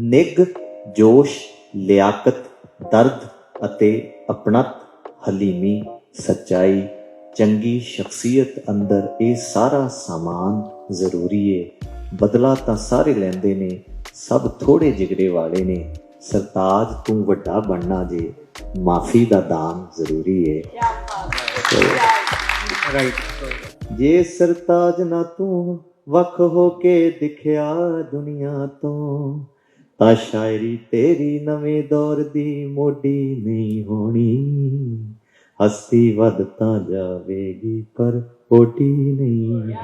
ਨਿੱਘ ਜੋਸ਼ ਲਿਆਕਤ ਦਰਦ ਅਤੇ ਆਪਣਤ ਹਲੀਮੀ ਸੱਚਾਈ ਚੰਗੀ ਸ਼ਖਸੀਅਤ ਅੰਦਰ ਇਹ ਸਾਰਾ ਸਾਮਾਨ ਜ਼ਰੂਰੀ ਏ। ਬਦਲਾ ਤਾਂ ਸਾਰੇ ਲੈਂਦੇ ਨੇ ਸਭ ਥੋੜੇ ਜਿਗਰੇ ਵਾਲੇ ਨੇ। ਸਰਤਾਜ ਤੂੰ ਵੱਡਾ ਬਣਨਾ ਜੇ ਮਾਫੀ ਦਾ ਦਾਨ ਜ਼ਰੂਰੀ ਏ। ਰਾਈਟ ਜੇ ਸਰਤਾਜ ਨਾ ਤੂੰ ਵੱਖ ਹੋ ਕੇ ਦਿਖਿਆ ਦੁਨੀਆ ਤੋਂ ਤਾਂ ਸ਼ਾਇਰੀ ਤੇਰੀ ਨਵੇਂ ਦੌਰ ਦੀ ਮੋਢੀ ਨਹੀਂ ਹੋਣੀ। ਹਸਤੀ ਵੱਧ ਤਾਂ ਜਾਵੇਗੀ, ਪਰ ਓਡੀ ਨਹੀਂ ਹੋਣੀ।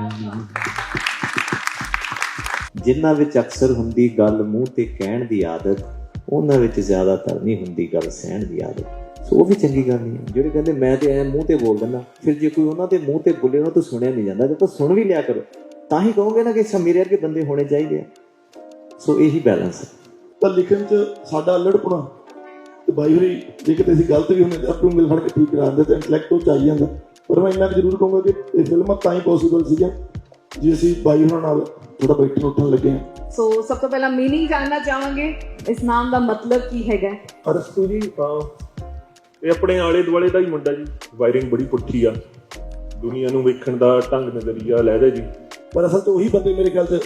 ਜਿਨ੍ਹਾਂ ਵਿੱਚ ਅਕਸਰ ਹੁੰਦੀ ਗੱਲ ਮੂੰਹ ਤੇ ਕਹਿਣ ਦੀ ਆਦਤ, ਉਹਨਾਂ ਵਿੱਚ ਜ਼ਿਆਦਾਤਰ ਨਹੀਂ ਹੁੰਦੀ ਗੱਲ ਸਹਿਣ ਦੀ ਆਦਤ। ਸੋ ਉਹ ਵੀ ਚੰਗੀ ਗੱਲ ਨਹੀਂ ਹੈ। ਜਿਹੜੇ ਕਹਿੰਦੇ, ਮੈਂ ਤੇ ਐ ਮੂੰਹ ਤੇ ਬੋਲ ਦਿੰਦਾ, ਫਿਰ ਜੇ ਕੋਈ ਉਹਨਾਂ ਦੇ ਮੂੰਹ ਤੇ ਬੋਲੇ, ਉਹਨਾਂ ਤੋਂ ਸੁਣਿਆ ਨਹੀਂ ਜਾਂਦਾ ਜੇ ਤਾਂ ਸੁਣ ਵੀ ਲਿਆ ਕਰੋ। ਤਾਂ ਹੀ ਕਹੋਗੇ ਨਾ ਕਿ ਸਮੀਰੇ ਵਰਗੇ ਬੰਦੇ ਹੋਣੇ ਚਾਹੀਦੇ ਆ। ਸੋ ਇਹੀ ਬੈਲੈਂਸ ਹੈ। ਤਾਂ ਲਿਖਣ 'ਚ ਸਾਡਾ ਅਲੜਪਣਾ। ਤੇ ਬਾਈ ਹੋਰੀ ਜੇ ਕਿਤੇ ਅਸੀਂ ਗਲਤ ਵੀ ਹੁੰਦੇ ਤਾਂ ਆਪੂ ਮਿਲ ਫੜ ਕੇ ਠੀਕ ਕਰਾ ਦਿੰਦੇ ਤੇ ਇੰਟੈਲੈਕਟ ਉਹ ਚਾਹੀ ਜਾਂਦਾ। ਪਰ ਮੈਂ ਇੰਨਾ ਜ਼ਰੂਰ ਕਹੂੰਗਾ ਕਿ ਇਹ ਫਿਲਮਾਂ ਤਾਂ ਹੀ ਪੋਸੀਬਲ ਸੀਗੀਆਂ ਜੇ ਅਸੀਂ ਬਾਈ ਹੋਰਾਂ ਨਾਲ ਥੋੜਾ ਬੈਠਣ ਉੱਠਣ ਲੱਗੇ ਹਾਂ। ਸੋ ਸਭ ਤੋਂ ਪਹਿਲਾਂ ਮੀਨਿੰਗ ਜਾਣਨਾ ਚਾਹਾਂਗੇ। ਇਸ ਨਾਮ ਦਾ ਮਤਲਬ ਕੀ ਹੈਗਾ? ਅਰਸਤੂ ਜੀ ਇਹ ਆਪਣੇ ਆਲੇ ਦੁਆਲੇ ਦਾ ਹੀ ਮੁੰਡਾ ਜੀ। ਵਾਇਰਿੰਗ ਬੜੀ ਪੁੱਠੀ ਆ। ਦੁਨੀਆ ਨੂੰ ਵੇਖਣ ਦਾ ਢੰਗ ਨਜ਼ਰੀਆ ਲੈਦਾ ਜੀ। ਪਰ ਅਸਲ 'ਚ ਉਹੀ ਬੰਦੇ ਮੇਰੇ ਖਿਆਲ 'ਚ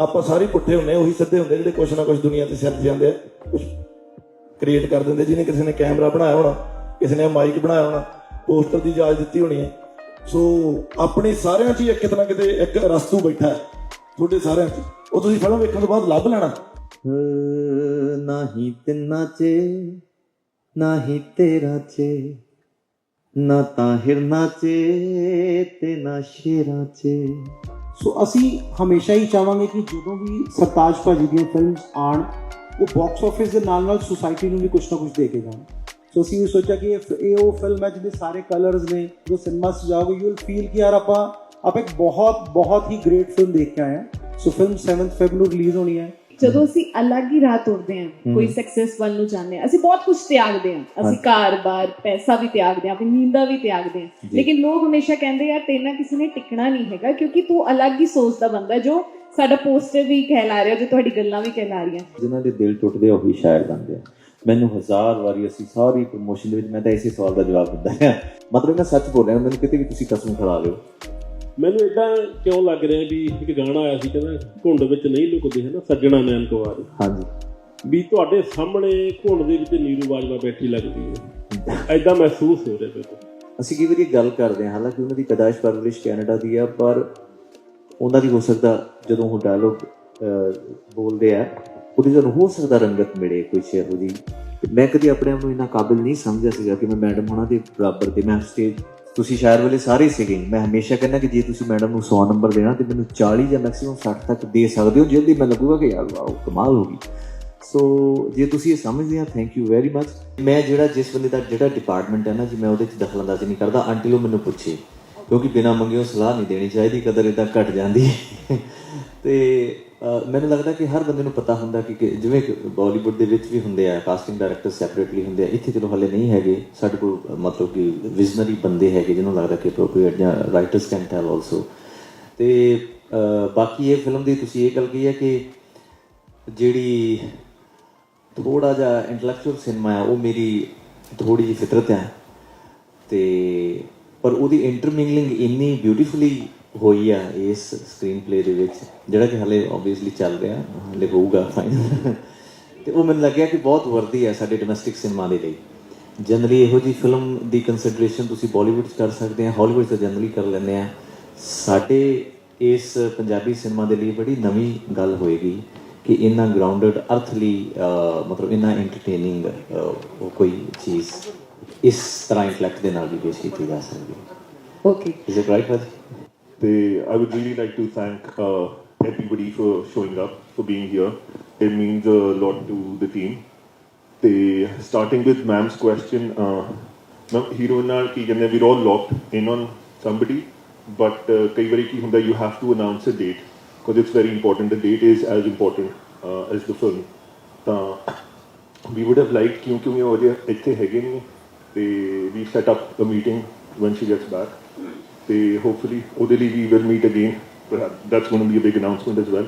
ਆਪਾਂ ਸਾਰੇ ਪੁੱਠੇ ਹੁੰਦੇ ਉਹੀ ਸਿੱਧੇ ਹੁੰਦੇ ਜਿਹੜੇ ਕੁਛ ਨਾ ਕੁਛ ਦੁਨੀਆ ਤੇ ਸਿਰ ਜਾਂਦੇ ਆ। ਕੁਛ ਕ੍ਰੀਏਟ ਕਰ ਦਿੰਦੇ, ਜਿਹਨੇ ਕਿਸੇ ਨੇ ਕੈਮਰਾ ਬਣਾਇਆ ਹੋਣਾ, ਕਿਸੇ ਨੇ ਮਾਈਕ ਬਣਾਇਆ ਹੋਣਾ ਪੋਸਟਰ ਦੀ ਇਜਾਜ਼ਤ ਦਿੱਤੀ ਹੋਣੀ ਹੈ। ਸੋ ਆਪਣੇ ਸਾਰਿਆਂ 'ਚ ਇੱਕ ਕਿਤੇ ਨਾ ਕਿਤੇ ਇੱਕ ਰਸਤੂ ਬੈਠਾ ਹੈ, ਤੁਹਾਡੇ ਸਾਰਿਆਂ 'ਚ। ਉਹ ਤੁਸੀਂ ਫਿਲਮ ਵੇਖਣ ਤੋਂ ਬਾਅਦ ਲੱਭ ਲੈਣਾ। ਨਹੀਂ ਤਿੰਨਾ ਚੇ, ਨਹੀਂ ਤੇਰਾ ਚੇ, ਨਾ ਤਾਂ ਹਿਰਨਾ ਚੇ ਤੇ ਨਾ ਸ਼ੇਰਾਂ ਚੇ। ਸੋ ਅਸੀਂ ਹਮੇਸ਼ਾ ਹੀ ਚਾਹਾਂਗੇ ਕਿ ਜਦੋਂ ਵੀ ਸਰਤਾਜ ਭਾਜੀ ਦੀਆਂ ਫਿਲਮਸ ਆਣ ਉਹ ਬਾਕਸ ਆਫਿਸ ਦੇ ਨਾਲ ਨਾਲ ਸੁਸਾਇਟੀ ਨੂੰ ਵੀ ਕੁਝ ਨਾ ਕੁਝ ਦੇ ਕੇ ਜਾਣ। ਸੋ ਅਸੀਂ ਵੀ ਸੋਚਿਆ ਕਿ ਇਹ ਇਹ ਉਹ ਫਿਲਮ ਹੈ ਜਿਹਦੇ ਸਾਰੇ ਕਲਰਸ ਨੇ, ਜੋ ਸਿਨੇਮਾ 'ਚ ਜਾਓਗੇ ਯੂ ਵਿਲ ਫੀਲ ਕਿ ਯਾਰ ਆਪਾਂ ਆਪਾਂ ਇੱਕ ਬਹੁਤ ਬਹੁਤ ਹੀ ਗ੍ਰੇਟ ਫਿਲਮ ਦੇਖ ਕੇ ਆਏ ਹਾਂ। ਸੋ ਫਿਲਮ 7th ਫੈਬ ਨੂੰ ਰਿਲੀਜ਼ ਹੋਣੀ ਹੈ। ਜਦੋਂ ਅਸੀਂ ਅਲੱਗ ਹੀ ਰਾਹ ਤੁਰਦੇ ਹਾਂ ਕੋਈ ਸਕਸੈਸ ਵੱਲ ਨੂੰ ਜਾਂਦੇ ਹਾਂ ਅਸੀਂ ਬਹੁਤ ਕੁਝ ਤਿਆਗਦੇ ਹਾਂ। ਅਸੀਂ ਘਰ-ਬਾਰ ਪੈਸਾ ਵੀ ਤਿਆਗਦੇ ਹਾਂ ਆਪਣੀ ਨੀਂਦਾਂ ਵੀ ਤਿਆਗਦੇ ਹਾਂ। ਲੇਕਿਨ ਲੋਕ ਹਮੇਸ਼ਾ ਕਹਿੰਦੇ ਯਾਰ ਤੇਰੇ ਨਾਲ ਕਿਸੇ ਨੇ ਟਿਕਣਾ ਨਹੀਂ ਹੈਗਾ ਕਿਉਂਕਿ ਤੂੰ ਅਲੱਗ ਹੀ ਸੋਚਦਾ ਬੰਦਾ ਹੈ, ਜੋ ਸਾਡਾ ਪੋਸਟਰ ਵੀ ਕਹਿਲਾ ਰਿਹਾ ਜੋ ਤੁਹਾਡੀ ਗੱਲਾਂ ਵੀ ਕਹਿਲਾ ਰਹੀਆਂ। ਜਿਨ੍ਹਾਂ ਦੇ ਦਿਲ ਟੁੱਟਦੇ ਆ ਉਹੀ ਸ਼ਾਇਰ ਬਣਦੇ ਆ। ਮੈਨੂੰ ਹਜ਼ਾਰ ਵਾਰੀ ਅਸੀਂ ਸਾਰੀ ਪ੍ਰੋਮੋਸ਼ਨ ਦੇ ਵਿੱਚ ਮੈਂ ਤਾਂ ਇਸੇ ਸਵਾਲ ਦਾ ਜਵਾਬ ਦਿੰਦਾ ਹਾਂ ਮਤਲਬ ਮੈਂ ਸੱਚ ਬੋਲ ਰਿਹਾ ਮੈਨੂੰ ਕਿਤੇ ਵੀ ਤੁਸੀਂ ਕਸਮ ਖਾ ਲਿਓ ਮੈਨੂੰ ਇਦਾਂ ਕਿਉਂ ਲੱਗ ਰਿਹਾ ਵੀ ਇੱਕ ਗਾਣਾ ਆਇਆ ਸੀ ਕਹਿੰਦਾ ਘੁੰਡ ਵਿੱਚ ਨਹੀਂ ਲੁਕਦੇ ਹੈ ਨਾ ਸੱਜਣਾ ਨੈਣ ਕੁਵਾਰ। ਹਾਂਜੀ। ਵੀ ਤੁਹਾਡੇ ਸਾਹਮਣੇ ਘੁੰਡ ਦੇ ਵਿੱਚ ਨੀਰੂ ਬਾਜਵਾ ਬੈਠੀ ਲੱਗਦੀ ਹੈ। ਐਦਾਂ ਮਹਿਸੂਸ ਹੋ ਰਿਹਾ ਮੈਨੂੰ ਅਸੀਂ ਕਈ ਵਾਰੀ ਗੱਲ ਕਰਦੇ ਹਾਂ ਹਾਲਾਂਕਿ ਉਹਨਾਂ ਦੀ ਪੈਦਾਇਸ਼ ਪਰਵਰਿਸ਼ ਕੈਨੇਡਾ ਦੀ ਆ ਪਰ ਉਹਨਾਂ ਦੀ ਹੋ ਸਕਦਾ ਜਦੋਂ ਉਹ ਡਾਇਲੋਗ ਬੋਲਦੇ ਆ ਉਹਦੀ ਤੁਹਾਨੂੰ ਹੋ ਸਕਦਾ ਰੰਗਤ ਮਿਲੇ ਕੋਈ ਸ਼ੇਰ ਉਹਦੀ ਮੈਂ ਕਦੀ ਆਪਣੇ ਆਪ ਨੂੰ ਇੰਨਾ ਕਾਬਿਲ ਨਹੀਂ ਸਮਝਿਆ ਸੀਗਾ ਕਿ ਮੈਂ ਮੈਡਮ ਹੋਣਾ ਦੇ ਬਰਾਬਰ ਤੇ ਮੈਂ ਸਟੇਜ ਤੁਸੀਂ ਸ਼ਾਇਰ ਵੇਲੇ ਸਾਰੇ ਸੀਗੇ। ਮੈਂ ਹਮੇਸ਼ਾ ਕਹਿੰਦਾ ਕਿ ਜੇ ਤੁਸੀਂ ਮੈਡਮ ਨੂੰ 100 ਨੰਬਰ ਦੇਣਾ ਤੇ ਮੈਨੂੰ 40 ਜਾਂ ਮੈਕਸਿਮਮ 60 ਤੱਕ ਦੇ ਸਕਦੇ ਹੋ, ਜਲਦੀ ਮੈਂ ਲੱਗੂਗਾ ਕਿ ਯਾਰ ਵਾਓ, ਕਮਾਲ ਹੋ ਗਈ। ਸੋ ਜੇ ਤੁਸੀਂ ਇਹ ਸਮਝਦੇ ਆ ਥੈਂਕ ਯੂ ਵੈਰੀ ਮੱਚ ਮੈਂ ਜਿਹੜਾ ਜਿਸ ਬੰਦੇ ਦਾ ਜਿਹੜਾ ਡਿਪਾਰਟਮੈਂਟ ਹੈ ਨਾ ਜੀ, ਮੈਂ ਉਹਦੇ ਚ ਦਖਲ ਦਖਲਅੰਦਾਜ਼ੀ ਨਹੀਂ ਕਰਦਾ ਅੰਟਿਲ ਉਹ ਮੈਨੂੰ ਪੁੱਛੇ। ਕਿਉਂਕਿ ਬਿਨਾਂ ਮੰਗਿਓ ਸਲਾਹ ਨਹੀਂ ਦੇਣੀ ਚਾਹੀਦੀ, ਕਦਰ ਇਦਾਂ ਘਟ ਜਾਂਦੀ ਹੈ। ਤੇ ਮੈਨੂੰ ਲੱਗਦਾ ਕਿ ਹਰ ਬੰਦੇ ਨੂੰ ਪਤਾ ਹੁੰਦਾ ਕਿ ਕਿ ਜਿਵੇਂ ਬਾਲੀਵੁੱਡ ਦੇ ਵਿੱਚ ਵੀ ਹੁੰਦੇ ਆ ਕਾਸਟਿੰਗ ਡਾਇਰੈਕਟਰ ਸੈਪਰੇਟਲੀ ਹੁੰਦੇ ਆ, ਇੱਥੇ ਚਲੋ ਹਲੇ ਨਹੀਂ ਹੈਗੇ। ਸਾਡੇ ਕੋਲ ਮਤਲਬ ਕਿ ਵਿਜ਼ਨਰੀ ਬੰਦੇ ਹੈਗੇ ਜਿਹਨੂੰ ਲੱਗਦਾ ਕਿ ਅਪਰੋਪਰੀਏਟ ਜਾਂ ਰਾਈਟਰਸ ਕੈਨ ਟੈਲ ਆਲਸੋ ਤੇ ਬਾਕੀ ਇਹ ਫਿਲਮ ਦੀ ਤੁਸੀਂ ਇਹ ਗੱਲ ਕਹੀ ਹੈ ਕਿ ਜਿਹੜੀ ਥੋੜਾ ਜਿਹਾ ਇੰਟੈਲੈਕਚੁਅਲ ਸਿਨੇਮਾ ਹੈ ਉਹ ਮੇਰੀ ਥੋੜੀ ਜਿਹੀ ਫਿਤਰਤ ਹੈ ਤੇ, ਪਰ ਉਹਦੀ ਇੰਟਰਮਿੰਗਲਿੰਗ ਇੰਨੀ ਬਿਊਟੀਫੁਲੀ ਹੋਈ ਆ ਇਸ ਸਕਰੀਨ ਪਲੇ ਦੇ ਵਿੱਚ ਜਿਹੜਾ ਕਿ ਹਲੇ ਆਬਵੀਅਸਲੀ ਚੱਲ ਰਿਹਾ ਹਲੇ ਹੋਊਗਾ ਫਾਈਨਲ ਤੇ ਉਹ ਮੈਨੂੰ ਲੱਗਿਆ ਕਿ ਬਹੁਤ ਵਰਦੀ ਹੈ ਸਾਡੇ ਡੋਮੈਸਟਿਕ ਸਿਨੇਮਾ ਦੇ ਲਈ। ਜਨਰਲੀ ਇਹੋ ਜੀ ਫਿਲਮ ਦੀ ਕੰਸੀਡਰੇਸ਼ਨ ਤੁਸੀਂ ਬਾਲੀਵੁੱਡ 'ਚ ਕਰ ਸਕਦੇ ਆ ਹਾਲੀਵੁੱਡ 'ਚ ਜਨਰਲੀ ਕਰ ਲੈਂਦੇ ਆ। ਸਾਡੇ ਇਸ ਪੰਜਾਬੀ ਸਿਨੇਮਾ ਦੇ ਲਈ ਬੜੀ ਨਵੀਂ ਗੱਲ ਹੋਏਗੀ ਕਿ ਇੰਨਾ ਗਰਾਊਂਡਡ ਅਰਥਲੀ ਮਤਲਬ ਇੰਨਾ ਐਂਟਰਟੇਨਿੰਗ ਕੋਈ ਚੀਜ਼ ਇਸ ਤਰ੍ਹਾਂ ਇੰਟੈਲੈਕਟ ਦੇ ਨਾਲ ਵੀ ਪੇਸ਼ ਕੀਤੀ ਜਾ ਸਕਦੀ। ਹੈ ਓਕੇ ਇਜ਼ ਇਟ ਰਾਈਟ ਭਾਜੀ ਤੇ I would really like to thank uh, everybody for showing up, for being here. It means a lot to the team. ਤੇ starting with ma'am's question, uh, ma'am hero ਨਾਲ ਕੀ ਕਹਿੰਦੇ we're all locked in on somebody, but uh, ਕਈ ਵਾਰੀ ਕੀ ਹੁੰਦਾ you have to announce a date because it's very important. The date is as important uh, as the film. ਤਾਂ we would have liked ਕਿਉਂਕਿ ਉਹ ਅਜੇ ਇੱਥੇ ਹੈਗੇ ਨਹੀਂ ਤੇ we set up a meeting when she gets back ਤੇ hopefully ਉਹਦੇ ਲਈ we will meet again, Perhaps that's going to be a big announcement as well.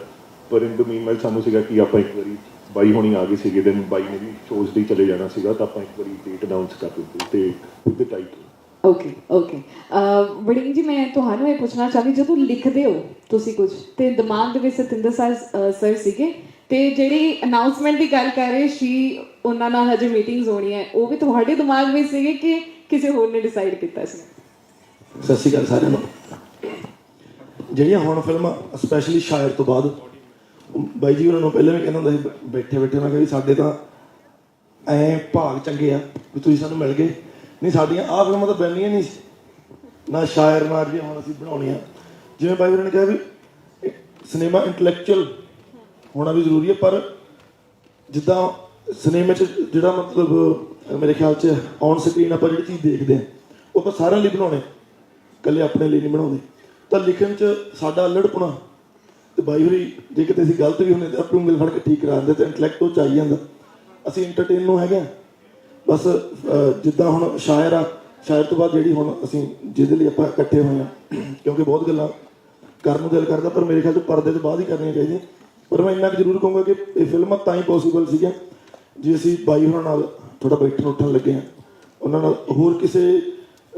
ਪਰ ਇਨ ਦ ਮੀਨਵਾਈਲ ਸਾਨੂੰ ਸੀਗਾ ਕਿ ਆਪਾਂ ਇੱਕ ਵਾਰੀ ਬਾਈ ਹੋਣੀ ਆ ਗਏ ਸੀਗੇ ਦਿਨ ਬਾਈ ਨੇ ਵੀ ਸ਼ੋਜ਼ ਲਈ ਚਲੇ ਜਾਣਾ ਸੀਗਾ, ਤਾਂ ਆਪਾਂ ਇੱਕ ਵਾਰੀ ਡੇਟ ਅਨਾਉਂਸ ਕਰ ਦਿੱਤੀ ਤੇ with the title okay okay ਬੜੀ ਜੀ, ਮੈਂ ਤੁਹਾਨੂੰ ਇਹ ਪੁੱਛਣਾ ਚਾਹਦੀ, ਜਦੋਂ ਲਿਖਦੇ ਹੋ ਤੁਸੀਂ ਕੁਝ, ਤੇ ਦਿਮਾਗ ਦੇ ਵਿੱਚ ਸਤਿੰਦਰ ਸਰ ਸਰ ਸੀਗੇ, ਤੇ ਜਿਹੜੀ ਅਨਾਉਂਸਮੈਂਟ ਦੀ ਗੱਲ ਕਰ ਰਹੇ ਸੀ, ਉਹਨਾਂ ਨਾਲ ਹਜੇ ਮੀਟਿੰਗਸ ਹੋਣੀ ਹੈ ਉਹ ਵੀ ਤੁਹਾਡੇ ਦਿਮਾਗ ਵਿੱਚ ਸੀਗੇ ਕਿ ਕਿਸੇ ਹੋਰ ਨੇ ਡਿਸਾਈਡ ਕੀਤਾ ਸੀ? ਸਤਿ ਸ਼੍ਰੀ ਅਕਾਲ ਸਾਰਿਆਂ ਨੂੰ। ਜਿਹੜੀਆਂ ਹੁਣ ਫਿਲਮਾਂ ਸਪੈਸ਼ਲੀ ਸ਼ਾਇਰ ਤੋਂ ਬਾਅਦ ਬਾਈ ਜੀ ਉਹਨਾਂ ਨੂੰ ਪਹਿਲਾਂ ਵੀ ਕਹਿੰਦਾ ਹੁੰਦਾ ਸੀ, ਬੈਠੇ ਬੈਠੇ ਉਹਨਾਂ ਕਿਹਾ ਵੀ ਸਾਡੇ ਤਾਂ ਐ ਭਾਗ ਚੰਗੇ ਆ, ਵੀ ਤੁਸੀਂ ਸਾਨੂੰ ਮਿਲ ਗਏ। ਨਹੀਂ, ਸਾਡੀਆਂ ਆਹ ਫਿਲਮਾਂ ਤਾਂ ਬਣਨੀਆਂ ਨਹੀਂ ਸੀ। ਨਾ ਸ਼ਾਇਰ, ਨਾ ਜਿਹੜੀਆਂ ਹੁਣ ਅਸੀਂ ਬਣਾਉਣੀਆਂ। ਜਿਵੇਂ ਬਾਈ ਵੀਰਾਂ ਨੇ ਕਿਹਾ ਵੀ ਸਿਨੇਮਾ ਇੰਟੈਲੈਕਚੁਅਲ ਹੋਣਾ ਵੀ ਜ਼ਰੂਰੀ ਹੈ ਪਰ ਜਿੱਦਾਂ ਸਿਨੇਮੇ 'ਚ ਜਿਹੜਾ ਮਤਲਬ, ਮੇਰੇ ਖਿਆਲ 'ਚ ਔਨ ਸਕਰੀਨ ਆਪਾਂ ਜਿਹੜੀ ਚੀਜ਼ ਦੇਖਦੇ ਆ, ਉਹ ਆਪਾਂ ਸਾਰਿਆਂ ਲਈ ਬਣਾਉਣੇ। ਇਕੱਲੇ ਆਪਣੇ ਲਈ ਨਹੀਂ ਬਣਾਉਂਦੇ। ਤਾਂ ਲਿਖਣ 'ਚ ਸਾਡਾ ਅਲੜਪੁਣਾ। ਤੇ ਬਾਈ ਹੋਰੀ, ਜੇ ਕਿਤੇ ਅਸੀਂ ਗਲਤ ਵੀ ਹੁੰਦੇ ਤਾਂ ਆਪਣੀ ਉਂਗਲ ਫੜ ਕੇ ਠੀਕ ਕਰਾ ਦਿੰਦੇ ਤੇ ਇੰਟੈਲੈਕਟ ਉਹ ਚਾਹੀ ਜਾਂਦਾ। ਅਸੀਂ ਐਂਟਰਟੇਨ ਨੂੰ ਹੈਗੇ ਆ। ਬਸ ਜਿੱਦਾਂ ਹੁਣ ਸ਼ਾਇਰ ਆ, ਸ਼ਾਇਰ ਤੋਂ ਬਾਅਦ ਜਿਹੜੀ ਹੁਣ ਅਸੀਂ ਜਿਹਦੇ ਲਈ ਆਪਾਂ ਇਕੱਠੇ ਹੋਏ ਆ, ਕਿਉਂਕਿ ਬਹੁਤ ਗੱਲਾਂ ਕਰਨ ਨੂੰ ਦਿਲ ਕਰਦਾ, ਪਰ ਮੇਰੇ ਖਿਆਲ 'ਚ ਪਰਦੇ ਤੋਂ ਬਾਅਦ ਹੀ ਕਰਨੀਆਂ ਚਾਹੀਦੀਆਂ। ਪਰ ਮੈਂ ਇੰਨਾ ਕੁ ਜ਼ਰੂਰ ਕਹੂੰਗਾ ਕਿ ਇਹ ਫਿਲਮਾਂ ਤਾਂ ਹੀ ਪੋਸੀਬਲ ਸੀਗੀਆਂ, ਜੇ ਅਸੀਂ ਬਾਈ ਹੋਰਾਂ ਨਾਲ ਥੋੜਾ ਬੈਠਣ ਉੱਠਣ ਲੱਗੇ ਆ। ਉਹਨਾਂ ਨਾਲ ਹੋਰ ਕਿਸੇ